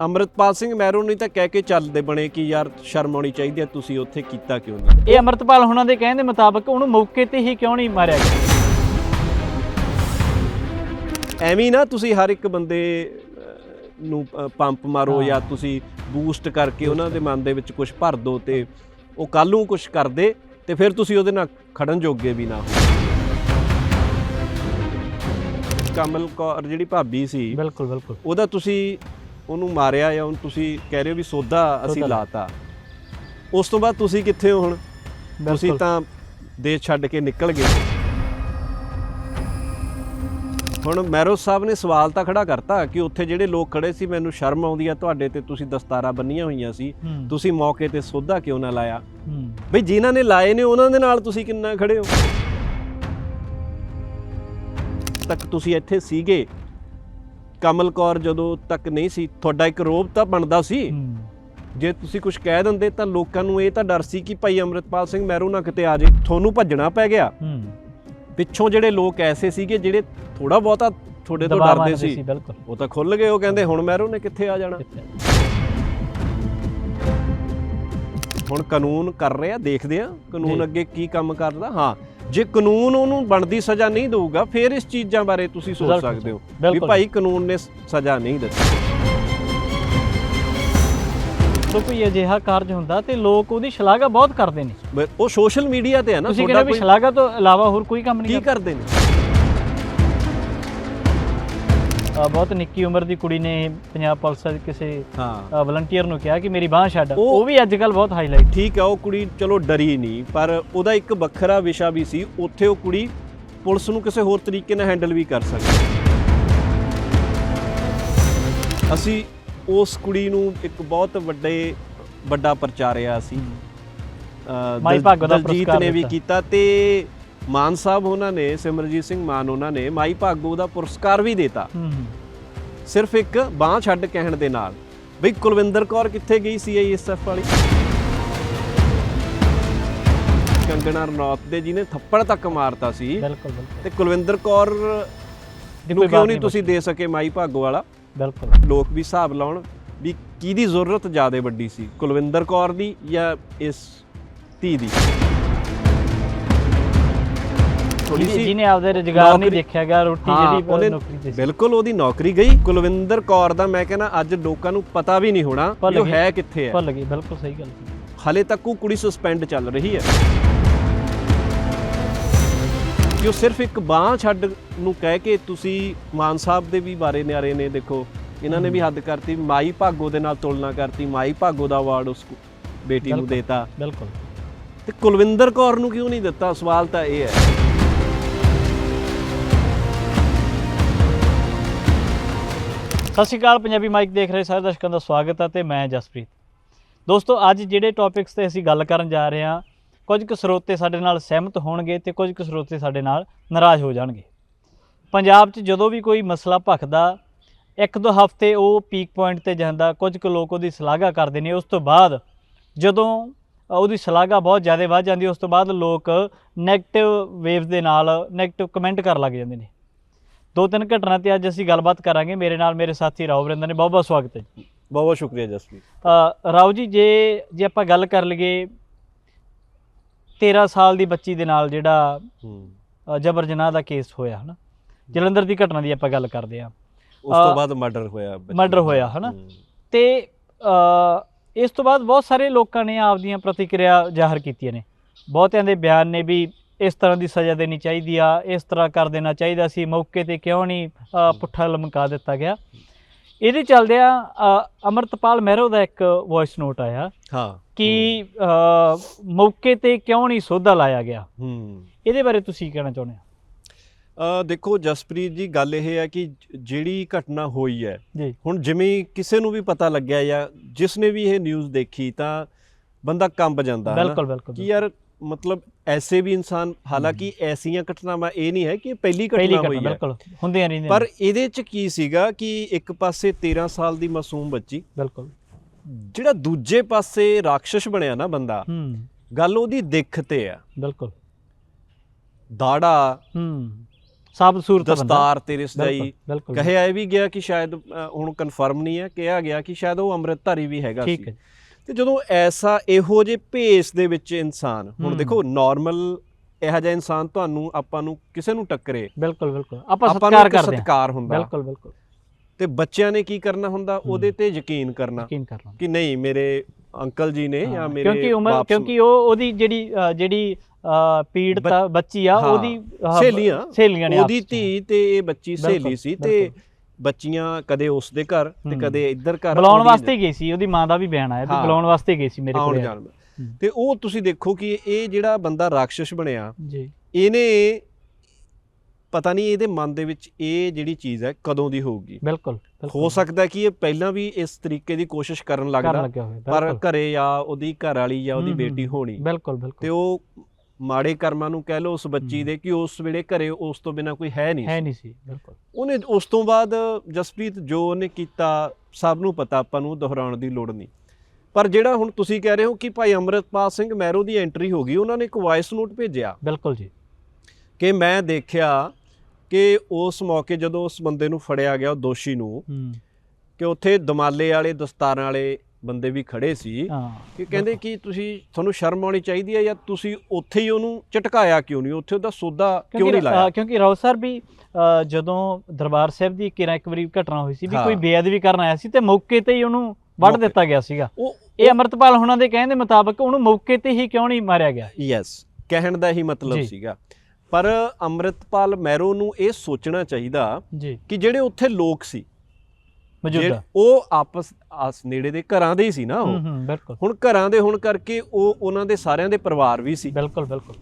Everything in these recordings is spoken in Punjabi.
ਅੰਮ੍ਰਿਤਪਾਲ ਸਿੰਘ ਮਹਿਰੋ ਨੇ ਤਾਂ ਕਹਿ ਕੇ ਚੱਲਦੇ ਬਣੇ ਕਿ ਯਾਰ ਸ਼ਰਮ ਆਉਣੀ ਚਾਹੀਦੀ ਹੈ ਤੁਸੀਂ ਉੱਥੇ ਕੀਤਾ ਕਿਉਂ ਨਹੀਂ? ਇਹ ਅਮਰਤਪਾਲ ਹੁਣਾਂ ਦੇ ਕਹਿਣ ਦੇ ਮੁਤਾਬਕ ਉਹਨੂੰ ਮੌਕੇ ਤੇ ਹੀ ਕਿਉਂ ਨਹੀਂ ਮਾਰਿਆ ਗਿਆ? ਐਵੇਂ ਨਾ ਤੁਸੀਂ ਹਰ ਇੱਕ ਬੰਦੇ ਅਹ, ਨੂੰ ਅਹ, ਪੰਪ ਮਾਰੋ। ਜਾਂ ਤੁਸੀਂ ਬੂਸਟ ਕਰਕੇ ਉਹਨਾਂ ਦੇ ਮਨ ਦੇ ਵਿੱਚ ਕੁਝ ਭਰ ਦਿਓ ਤੇ ਉਹ ਕੱਲ ਨੂੰ ਕੁਝ ਕਰਦੇ ਤੇ ਫਿਰ ਤੁਸੀਂ ਉਹਦੇ ਨਾਲ ਖੜਨ ਜੋਗੇ ਵੀ ਨਾ ਹੋ। ਕਮਲ ਕੌਰ ਜਿਹੜੀ ਭਾਬੀ ਸੀ ਬਿਲਕੁਲ ਬਿਲਕੁਲ। ਉਹਦਾ ਤੁਸੀਂ ਉਹਨੂੰ ਮਾਰਿਆ ਜਾਂ ਉਹਨੂੰ ਤੁਸੀਂ ਕਹਿ ਰਹੇ ਹੋ ਵੀ ਸੋਧਾ ਅਸੀਂ ਲਾਤਾ। ਉਸ ਤੋਂ ਬਾਅਦ ਤੁਸੀਂ ਕਿੱਥੇ ਹੋ ਹੁਣ? ਤੁਸੀਂ। ਤਾਂ ਦੇਸ਼ ਛੱਡ ਕੇ ਨਿਕਲ ਗਏ। ਹੁਣ ਮੈਰੋ ਸਾਹਿਬ ਨੇ ਸਵਾਲ ਤਾਂ ਖੜਾ ਕਰਤਾ ਕਿ ਉੱਥੇ ਜਿਹੜੇ ਲੋਕ ਖੜੇ ਸੀ ਮੈਨੂੰ ਸ਼ਰਮ ਆਉਂਦੀ ਆ ਤੁਹਾਡੇ ਤੇ ਤੁਸੀਂ ਦਸਤਾਰਾਂ ਬੰਨੀਆਂ ਹੋਈਆਂ ਸੀ। ਤੁਸੀਂ ਮੌਕੇ ਤੇ ਸੋਧਾ ਕਿਉਂ ਨਾ ਲਾਇਆ? ਬਈ ਜਿਨ੍ਹਾਂ ਨੇ ਲਾਏ ਨੇ ਉਹਨਾਂ ਦੇ ਨਾਲ ਤੁਸੀਂ ਕਿੰਨਾ ਖੜੇ ਹੋ? ਤੱਕ ਤੁਸੀਂ ਇੱਥੇ ਸੀਗੇ। ਕਮਲ ਕੌਰ ਜਦੋਂ ਤੱਕ ਨਹੀਂ ਸੀ ਤੁਹਾਡਾ ਇੱਕ ਰੋਬ ਤਾਂ ਬਣਦਾ ਸੀ। ਜੇ ਤੁਸੀਂ ਕੁਝ ਕਹਿ ਦਿੰਦੇ ਤਾਂ ਲੋਕਾਂ ਨੂੰ ਇਹ ਤਾਂ ਡਰ ਸੀ ਕਿ ਭਾਈ ਅਮਰਿਤਪਾਲ ਸਿੰਘ ਮਹਿਰੂ ਨਾ ਕਿਤੇ ਆ ਜੇ ਤੁਹਾਨੂੰ ਭੱਜਣਾ ਪੈ ਗਿਆ। ਪਿੱਛੋਂ ਜਿਹੜੇ ਲੋਕ ਐਸੇ ਸੀਗੇ ਜਿਹੜੇ ਥੋੜਾ ਬਹੁਤਾ ਤੁਹਾਡੇ ਤੋਂ ਡਰਦੇ ਸੀ। ਉਹ ਤਾਂ ਖੁੱਲ ਗਏ ਉਹ ਕਹਿੰਦੇ ਹੁਣ ਮਹਿਰੂ ਨੇ ਕਿੱਥੇ ਆ ਜਾਣਾ? ਹੁਣ ਕਾਨੂੰਨ ਕਰ ਰਿਹਾ ਦੇਖਦੇ ਆ ਕਾਨੂੰਨ। ਅੱਗੇ ਕੀ ਕੰਮ ਕਰਦਾ। ਹਾਂ ਜੇ ਕਾਨੂੰਨ ਉਹਨੂੰ ਬਣਦੀ ਸਜ਼ਾ ਨਹੀਂ ਦੇਊਗਾ ਫਿਰ ਇਸ ਚੀਜ਼ਾਂ ਬਾਰੇ ਤੁਸੀਂ ਸੋਚ। ਸਕਦੇ ਹੋ। ਵੀ ਭਾਈ ਕਾਨੂੰਨ ਨੇ ਸਜ਼ਾ ਨਹੀਂ ਦਿੱਤੀ। ਜਦੋਂ ਕੋਈ ਅਜਿਹਾ ਕਾਰਜ ਹੁੰਦਾ ਤੇ ਲੋਕ ਉਹਦੀ ਸ਼ਲਾਘਾ ਬਹੁਤ ਕਰਦੇ ਨੇ। ਉਹ ਸੋਸ਼ਲ ਮੀਡੀਆ ਤੇ ਹੈ ਨਾ ਤੁਹਾਡਾ ਕੋਈ ਸ਼ਲਾਘਾ ਤੋਂ ਇਲਾਵਾ ਹੋਰ ਕੋਈ ਕੰਮ ਨਹੀਂ ਕੀ ਕਰਦੇ ਨੇ? ਬਹੁਤ ਨਿੱਕੀ ਉਮਰ ਦੀ ਕੁੜੀ ਨੇ ਪੰਜਾਬ ਪੁਲਿਸ ਦੇ ਕਿਸੇ ਹਾਂ। ਵਲੰਟੀਅਰ ਨੂੰ ਕਿਹਾ ਕਿ ਮੇਰੀ ਬਾਹ ਛੱਡ। ਉਹ- ਵੀ ਅੱਜ ਕੱਲ ਬਹੁਤ ਹਾਈਲਾਈਟ ਠੀਕ ਆ ਉਹ ਕੁੜੀ ਚਲੋ ਡਰੀ ਨਹੀਂ ਪਰ ਉਹਦਾ ਇੱਕ ਵੱਖਰਾ ਵਿਸ਼ਾ ਵੀ ਸੀ ਉੱਥੇ ਉਹ ਕੁੜੀ ਪੁਲਿਸ ਨੂੰ ਕਿਸੇ ਹੋਰ ਤਰੀਕੇ ਨਾਲ ਹੈਂਡਲ ਵੀ ਕਰ ਸਕਦੀ। ਅਸੀਂ ਉਸ ਕੁੜੀ ਨੂੰ ਇੱਕ ਬਹੁਤ ਵੱਡੇ ਵੱਡਾ ਪ੍ਰਚਾਰਿਆ ਸੀ। ਮਾਈ ਭਾਗੋ ਦਾ ਪੁਰਸਕਾਰ ਨੇ ਵੀ। ਕੀਤਾ ਤੇ ਮਾਨ ਸਾਹਿਬ ਉਹਨਾਂ ਨੇ ਸਿਮਰਜੀਤ ਸਿੰਘ ਮਾਨ ਉਹਨਾਂ ਨੇ ਮਾਈ ਭਾਗੋ ਦਾ ਪੁਰਸਕਾਰ ਵੀ ਦਿੱਤਾ। ਸਿਰਫ ਇੱਕ ਬਾਹ ਛੱਡ ਕਹਿਣ ਦੇ ਨਾਲ। ਬਈ ਕੁਲਵਿੰਦਰ ਕੌਰ ਕਿੱਥੇ ਗਈ ਸੀ ਆਈਐਸਐਫ ਵਾਲੀ? ਕੰਗਣਾ ਰਣੌਤ ਦੇ ਜਿਹਨੇ ਥੱਪੜ ਤੱਕ ਮਾਰਤਾ ਸੀ। ਬਿਲਕੁਲ ਬਿਲਕੁਲ। ਤੇ ਕੁਲਵਿੰਦਰ ਕੌਰ ਦੀ ਨੂੰ ਕਿਉਂ ਨਹੀਂ ਤੁਸੀਂ ਦੇ ਸਕੇ ਮਾਈ ਭਾਗੋ ਵਾਲਾ? ਬਿਲਕੁਲ। ਲੋਕ ਵੀ ਹਿਸਾਬ ਲਾਉਣ ਵੀ ਕਿਹਦੀ ਜ਼ਰੂਰਤ ਜ਼ਿਆਦਾ ਵੱਡੀ ਸੀ ਕੁਲਵਿੰਦਰ ਕੌਰ ਦੀ ਜਾਂ ਇਸ ਧੀ ਦੀ? ਥੋੜੀ ਸੀ। ਜਿਹਨੇ ਆਪਦੇ ਰੁਜ਼ਗਾਰ ਨਹੀਂ ਦੇਖਿਆ ਗਿਆ ਰੋਟੀ ਜਿਹੜੀ ਨੌਕਰੀ ਤੇ ਬਿਲਕੁਲ ਉਹਦੀ ਨੌਕਰੀ ਗਈ। ਕੁਲਵਿੰਦਰ ਕੌਰ ਦਾ ਮੈਂ ਕਹਿੰਦਾ ਅੱਜ ਲੋਕਾਂ ਨੂੰ ਪਤਾ ਵੀ ਨਹੀਂ ਹੋਣਾ ਕਿ ਉਹ। ਹੈ ਕਿੱਥੇ ਹੈ। ਭੁੱਲ ਗਈ ਬਿਲਕੁਲ ਸਹੀ ਗੱਲ ਹਲੇ ਤੱਕ ਉਹ ਕੁੜੀ ਸਸਪੈਂਡ ਚੱਲ ਰਹੀ ਹੈ। ਕਿ ਉਹ ਸਿਰਫ ਇੱਕ ਬਾਹ ਛੱਡ ਨੂੰ ਕਹਿ ਕੇ ਤੁਸੀਂ ਮਾਨ ਸਾਹਿਬ ਦੇ ਵੀ ਬਾਰੇ ਨਿਆਰੇ ਨੇ ਦੇਖੋ। ਇਹਨਾਂ ਨੇ ਵੀ ਹੱਦ ਕਰਤੀ ਮਾਈ ਭਾਗੋ ਦੇ ਨਾਲ ਤੁਲਨਾ ਕਰਤੀ ਮਾਈ ਭਾਗੋ ਦਾ ਅਵਾਰਡ ਉਸ ਬੇਟੀ ਨੂੰ। ਦੇਤਾ। ਬਿਲਕੁਲ। ਤੇ ਕੁਲਵਿੰਦਰ ਕੌਰ ਨੂੰ ਕਿਉਂ ਨਹੀਂ ਦਿੱਤਾ? ਸਵਾਲ ਤਾਂ ਇਹ ਹੈ। ਸਤਿ ਸ਼੍ਰੀ ਅਕਾਲ, ਪੰਜਾਬੀ ਮਾਈਕ ਦੇਖ ਰਹੇ ਸਾਰੇ ਦਰਸ਼ਕਾਂ ਦਾ ਸਵਾਗਤ ਹੈ ਤੇ ਮੈਂ ਜਸਪ੍ਰੀਤ। ਦੋਸਤੋ, ਅੱਜ ਜਿਹੜੇ ਟੌਪਿਕਸ ਤੇ ਅਸੀਂ ਗੱਲ ਕਰਨ ਜਾ ਰਹੇ ਹਾਂ, ਕੁਝ ਕੁ ਸਰੋਤੇ ਸਾਡੇ ਨਾਲ ਸਹਿਮਤ ਹੋਣਗੇ ਤੇ ਕੁਝ ਕੁ ਸਰੋਤੇ ਸਾਡੇ ਨਾਲ ਨਾਰਾਜ਼ ਹੋ ਜਾਣਗੇ। ਪੰਜਾਬ 'ਚ ਜਦੋਂ ਵੀ ਕੋਈ ਮਸਲਾ ਭਖਦਾ, ਇੱਕ ਦੋ ਹਫ਼ਤੇ ਉਹ ਪੀਕ ਪੁਆਇੰਟ ਤੇ ਜਾਂਦਾ, ਕੁਝ ਕੁ ਲੋਕ ਉਹਦੀ ਸ਼ਲਾਘਾ ਕਰਦੇ ਨੇ, ਉਸ ਤੋਂ ਬਾਅਦ ਜਦੋਂ ਉਹਦੀ ਸ਼ਲਾਘਾ ਬਹੁਤ ਜ਼ਿਆਦਾ ਵੱਧ ਜਾਂਦੀ, ਉਸ ਤੋਂ ਬਾਅਦ ਲੋਕ 네ਗੇਟਿਵ ਵੇਵਸ ਦੇ ਨਾਲ 네ਗੇਟਿਵ ਕਮੈਂਟ ਕਰਨ ਲੱਗ ਜਾਂਦੇ ਨੇ। ਦੋ ਤਿੰਨ ਘਟਨਾ ਤੇ ਅੱਜ ਅਸੀਂ ਗੱਲਬਾਤ ਕਰਾਂਗੇ। ਮੇਰੇ ਨਾਲ ਮੇਰੇ ਸਾਥੀ ਰਾਓ ਵਰਿੰਦਰ ਨੇ। ਬਹੁਤ ਬਹੁਤ ਸਵਾਗਤ ਹੈ ਜੀ। ਬਹੁਤ ਬਹੁਤ ਸ਼ੁਕਰੀਆ ਜਸਪ੍ਰੀਤ। ਰਾਓ ਜੀ ਜੇ ਜੇ ਆਪਾਂ ਗੱਲ ਕਰ ਲਈਏ 13 ਸਾਲ ਦੀ ਬੱਚੀ ਦੇ ਨਾਲ ਜਿਹੜਾ ਜਬਰ ਜਨਾਹ ਦਾ ਕੇਸ ਹੋਇਆ ਹਨਾ? ਜਲੰਧਰ ਦੀ ਘਟਨਾ ਦੀ ਆਪਾਂ ਗੱਲ ਕਰਦੇ ਹਾਂ। ਉਸ ਤੋਂ ਬਾਅਦ ਮਰਡਰ ਹੋਇਆ ਦਾ। ਹੋਇਆ, ਹਨਾ? ਤੇ ਇਸ ਤੋਂ ਬਾਅਦ ਬਹੁਤ ਸਾਰੇ ਲੋਕਾਂ ਨੇ ਆਪਦੀਆਂ ਪ੍ਰਤੀਕਿਰਿਆ ਜ਼ਾਹਰ ਕੀਤੀਆਂ ਨੇ। ਬਹੁਤਿਆਂ ਦੇ ਬਿਆਨ ਨੇ ਵੀ ਇਸ ਤਰ੍ਹਾਂ ਦੀ ਸਜ਼ਾ ਦੇਣੀ ਚਾਹੀਦੀ ਆ ਇਸ ਤਰ੍ਹਾਂ ਕਰ ਦੇਣਾ ਚਾਹੀਦਾ ਸੀ ਮੌਕੇ ਤੇ ਕਿਉਂ ਨਹੀਂ ਪੁੱਠਾ ਲਮਕਾ ਦਿੱਤਾ ਗਿਆ। ਇਹਦੇ ਚੱਲਦਿਆਂ ਅਮਰਤਪਾਲ ਮਹਿਰੋ ਦਾ ਇੱਕ ਵੌਇਸ ਨੋਟ ਆਇਆ ਹਾਂ। ਕਿ ਮੌਕੇ ਤੇ ਕਿਉਂ ਨਹੀਂ ਸੋਧਾ ਲਾਇਆ ਗਿਆ। ਹੂੰ। ਇਹਦੇ ਬਾਰੇ ਤੁਸੀਂ ਕਹਿਣਾ ਚਾਹੁੰਦੇ ਹੋ? ਅ ਦੇਖੋ ਜਸਪ੍ਰੀਤ ਜੀ ਗੱਲ ਇਹ ਹੈ ਕਿ ਜਿਹੜੀ ਘਟਨਾ ਹੋਈ ਹੈ ਹੁਣ ਜਿਵੇਂ ਕਿਸੇ ਨੂੰ ਵੀ ਪਤਾ ਲੱਗਿਆ ਜਾਂ ਜਿਸ ਨੇ ਵੀ ਇਹ ਨਿਊਜ਼ ਦੇਖੀ ਤਾਂ ਬੰਦਾ ਕੰਬ ਜਾਂਦਾ ਹੈ ਬਿਲਕੁਲ ਕਿ ਯਾਰ ਮਤਲਬ ਐਸੇ ਵੀ ਇਨਸਾਨ ਹਾਲਾਂਕਿ ਐਸੀਆਂ ਘਟਨਾਵਾਂ ਇਹ ਨਹੀਂ ਹੈ ਕਿ ਇਹ ਪਹਿਲੀ ਘਟਨਾ ਹੋਈ ਹੈ। ਬਿਲਕੁਲ ਹੁੰਦੀਆਂ ਰਹਿੰਦੀਆਂ ਪਰ। ਇਹਦੇ ਚ ਕੀ ਸੀਗਾ ਕਿ ਇੱਕ ਪਾਸੇ 13 ਸਾਲ ਦੀ ਮਾਸੂਮ ਬੱਚੀ ਬਿਲਕੁਲ। ਜਿਹੜਾ ਦੂਜੇ ਪਾਸੇ ਰਾਖਸ਼ ਬਣਿਆ ਨਾ ਬੰਦਾ ਹੂੰ। ਗੱਲ ਉਹਦੀ ਦਿੱਖ ਤੇ ਆ। ਬਿਲਕੁਲ। ਦਾੜਾ ਹੂੰ। ਸਾਬਤ ਸੂਰਤ ਬੰਦਾ। ਦਸਤਾਰ ਤੇਰੇ ਬਿਲਕੁਲ ਬਿਲਕੁਲ। ਕਹਿਆ ਇਹ ਵੀ ਗਿਆ ਕਿ ਸ਼ਾਇਦ ਹੁਣ ਕਨਫਰਮ ਨਹੀਂ ਹੈ ਕਿਹਾ ਗਿਆ ਕਿ ਸ਼ਾਇਦ ਉਹ ਅੰਮ੍ਰਿਤਧਾਰੀ ਵੀ ਹੈਗਾ ਠੀਕ ਸੀ। ਹੈ। ਤੇ ਜਦੋਂ ਐਸਾ ਇਹੋ ਜੇ ਭੇਸ ਦੇ ਵਿੱਚ ਇਨਸਾਨ ਹੁਣ। ਦੇਖੋ ਨਾਰਮਲ ਇਹੋ ਜਿਹਾ ਇਨਸਾਨ ਤੁਹਾਨੂੰ ਆਪਾਂ ਨੂੰ ਕਿਸੇ ਨੂੰ ਟੱਕਰੇ। ਬਿਲਕੁਲ ਬਿਲਕੁਲ। ਆਪਾਂ ਸਤਿਕਾਰ ਕਰਦੇ ਹਾਂ। ਸਤਿਕਾਰ ਹੁੰਦਾ। ਬਿਲਕੁਲ ਬਿਲਕੁਲ। ਤੇ ਬੱਚਿਆਂ ਨੇ ਕੀ ਕਰਨਾ ਹੁੰਦਾ? ਉਹਦੇ ਤੇ ਯਕੀਨ ਕਰਨਾ। ਯਕੀਨ ਕਿ ਨਹੀਂ ਮੇਰੇ ਅੰਕਲ ਜੀ ਨੇ ਜਾਂ ਮੇਰੇ ਕਿਉਂਕਿ ਉਮਰ ਕਿਉਂਕਿ ਉਹ ਉਹਦੀ ਜਿਹੜੀ ਜਿਹੜੀ ਪੀੜਤ ਬੱਚ- ਆ ਉਹਦੀ ਸਹੇਲੀਆਂ। ਸਹੇਲੀਆਂ ਨੇ ਉਹਦੀ। ਧੀ ਤੇ ਇਹ ਬੱਚੀ ਸਹੇਲੀ ਸੀ ਤੇ। ਬੱਚੀਆਂ ਕਦੇ ਉਸ ਦੇ ਘਰ ਤੇ। ਕਦੇ ਇੱਧਰ ਘਰ ਬੁਲਾਉਣ ਵਾਸਤੇ ਗਈ ਸੀ ਉਹਦੀ ਮਾਂ ਦਾ ਵੀ ਬਿਆਨ ਆਇਆ ਵੀ। ਬੁਲਾਉਣ ਵਾਸਤੇ ਗਈ ਸੀ ਮੇਰੇ ਕੋਲ। ਤੇ ਉਹ ਤੁਸੀਂ ਦੇਖੋ ਕਿ ਇਹ ਜਿਹੜਾ ਬੰਦਾ ਰਾਖਸ਼ ਬਣਿਆ ਜੀ। ਇਹਨੇ ਪਤਾ ਨਹੀਂ ਇਹਦੇ ਮਨ ਦੇ ਵਿੱਚ ਇਹ ਜਿਹੜੀ ਚੀਜ਼ ਹੈ ਕਦੋਂ ਦੀ ਹੋਊਗੀ। ਬਿਲਕੁਲ ਹੋ ਸਕਦਾ ਕਿ ਇਹ ਪਹਿਲਾਂ ਵੀ ਇਸ ਤਰੀਕੇ ਦੀ ਕੋਸ਼ਿਸ਼ ਕਰਨ ਲੱਗਦਾ ਪਰ ਘਰੇ ਜਾਂ ਉਹਦੀ ਘਰ ਵਾਲੀ ਜਾਂ ਉਹਦੀ ਬੇਟੀ ਹੋਣੀ। ਬਿਲਕੁਲ ਤੇ ਬਿਲਕੁਲ ਉਹ ਮਾੜੇ ਕਰਮਾਂ ਨੂੰ ਕਹਿ ਲਓ ਉਸ ਬੱਚੀ। ਦੇ ਕਿ ਉਸ ਵੇਲੇ ਘਰੇ ਉਸ ਤੋਂ ਬਿਨਾ ਕੋਈ ਹੈ ਨਹੀਂ ਹੈ। ਨਹੀਂ ਸੀ ਬਿਲਕੁਲ। ਉਹਨੇ ਉਸ ਤੋਂ ਬਾਅਦ ਜਸਪ੍ਰੀਤ ਜੋ ਉਹਨੇ ਕੀਤਾ ਸਭ ਨੂੰ ਪਤਾ ਆਪਾਂ ਨੂੰ ਦੁਹਰਾਉਣ ਦੀ ਲੋੜ ਨਹੀਂ। ਪਰ ਜਿਹੜਾ ਹੁਣ ਤੁਸੀਂ ਕਹਿ ਰਹੇ ਹੋ ਕਿ ਭਾਈ ਅੰਮ੍ਰਿਤਪਾਲ ਸਿੰਘ ਮਹਿਰੋ ਦੀ ਐਂਟਰੀ ਹੋ ਗਈ ਉਹਨਾਂ ਨੇ ਇੱਕ ਵਾਇਸ ਨੋਟ ਭੇਜਿਆ। ਬਿਲਕੁਲ ਜੀ। ਕਿ ਮੈਂ ਦੇਖਿਆ ਕਿ ਉਸ ਮੌਕੇ ਜਦੋਂ ਉਸ ਬੰਦੇ ਨੂੰ ਫੜਿਆ ਗਿਆ ਉਹ ਦੋਸ਼ੀ ਨੂੰ ਕਿ ਉੱਥੇ ਦਮਾਲੇ ਵਾਲੇ ਦਸਤਾਰਾਂ ਵਾਲੇ ਬੰਦੇ ਵੀ ਖੜੇ ਸੀ ਕਿ ਕਹਿੰਦੇ ਕਿ ਤੁਸੀਂ ਤੁਹਾਨੂੰ ਸ਼ਰਮ ਆਉਣੀ ਚਾਹੀਦੀ ਹੈ ਜਾਂ ਤੁਸੀਂ ਉੱਥੇ ਹੀ ਉਹਨੂੰ ਝਟਕਾਇਆ ਕਿਉਂ ਨਹੀਂ? ਉੱਥੇ ਉਹਦਾ ਸੋਦਾ ਕਿਉਂ ਨਹੀਂ ਲਾਇਆ? ਕਿਉਂਕਿ ਰਾਓ ਸਰ ਵੀ ਜਦੋਂ ਦਰਬਾਰ ਸਾਹਿਬ ਦੀ ਕਿਰਾ ਇੱਕ ਵਾਰੀ ਘਟਨਾ ਹੋਈ ਸੀ ਵੀ। ਕੋਈ ਬੇਅਦਬੀ ਕਰਨ ਆਇਆ ਸੀ ਤੇ ਮੌਕੇ ਤੇ ਹੀ ਉਹਨੂੰ ਵੱਢ ਦਿੱਤਾ ਗਿਆ ਸੀਗਾ। ਇਹ ਅਮਰਤਪਾਲ ਹੁਣਾਂ ਦੇ ਕਹਿਣ ਦੇ ਮੁਤਾਬਕ ਉਹਨੂੰ ਮੌਕੇ ਤੇ ਹੀ ਕਿਉਂ ਨਹੀਂ ਮਾਰਿਆ ਗਿਆ? ਯੈਸ ਕਹਿਣ ਦਾ ਹੀ ਮਤਲਬ। ਸੀਗਾ। ਪਰ ਅੰਮ੍ਰਿਤਪਾਲ ਮਹਿਰੋ ਨੂੰ ਇਹ ਸੋਚਣਾ ਚਾਹੀਦਾ ਕਿ ਜਿਹੜੇ ਉੱਥੇ ਲੋਕ ਸੀ ਮੌਜੂਦਾ। ਉਹ ਆਪਸ ਆਸ ਨੇੜੇ ਦੇ ਘਰਾਂ ਦੇ ਹੀ ਸੀ ਨਾ ਉਹ। ਬਿਲਕੁਲ। ਹੁਣ ਘਰਾਂ ਦੇ ਹੋਣ ਕਰਕੇ ਉਹ ਉਹਨਾਂ ਦੇ ਸਾਰਿਆਂ ਦੇ ਪਰਿਵਾਰ ਵੀ ਸੀ। ਬਿਲਕੁਲ ਬਿਲਕੁਲ।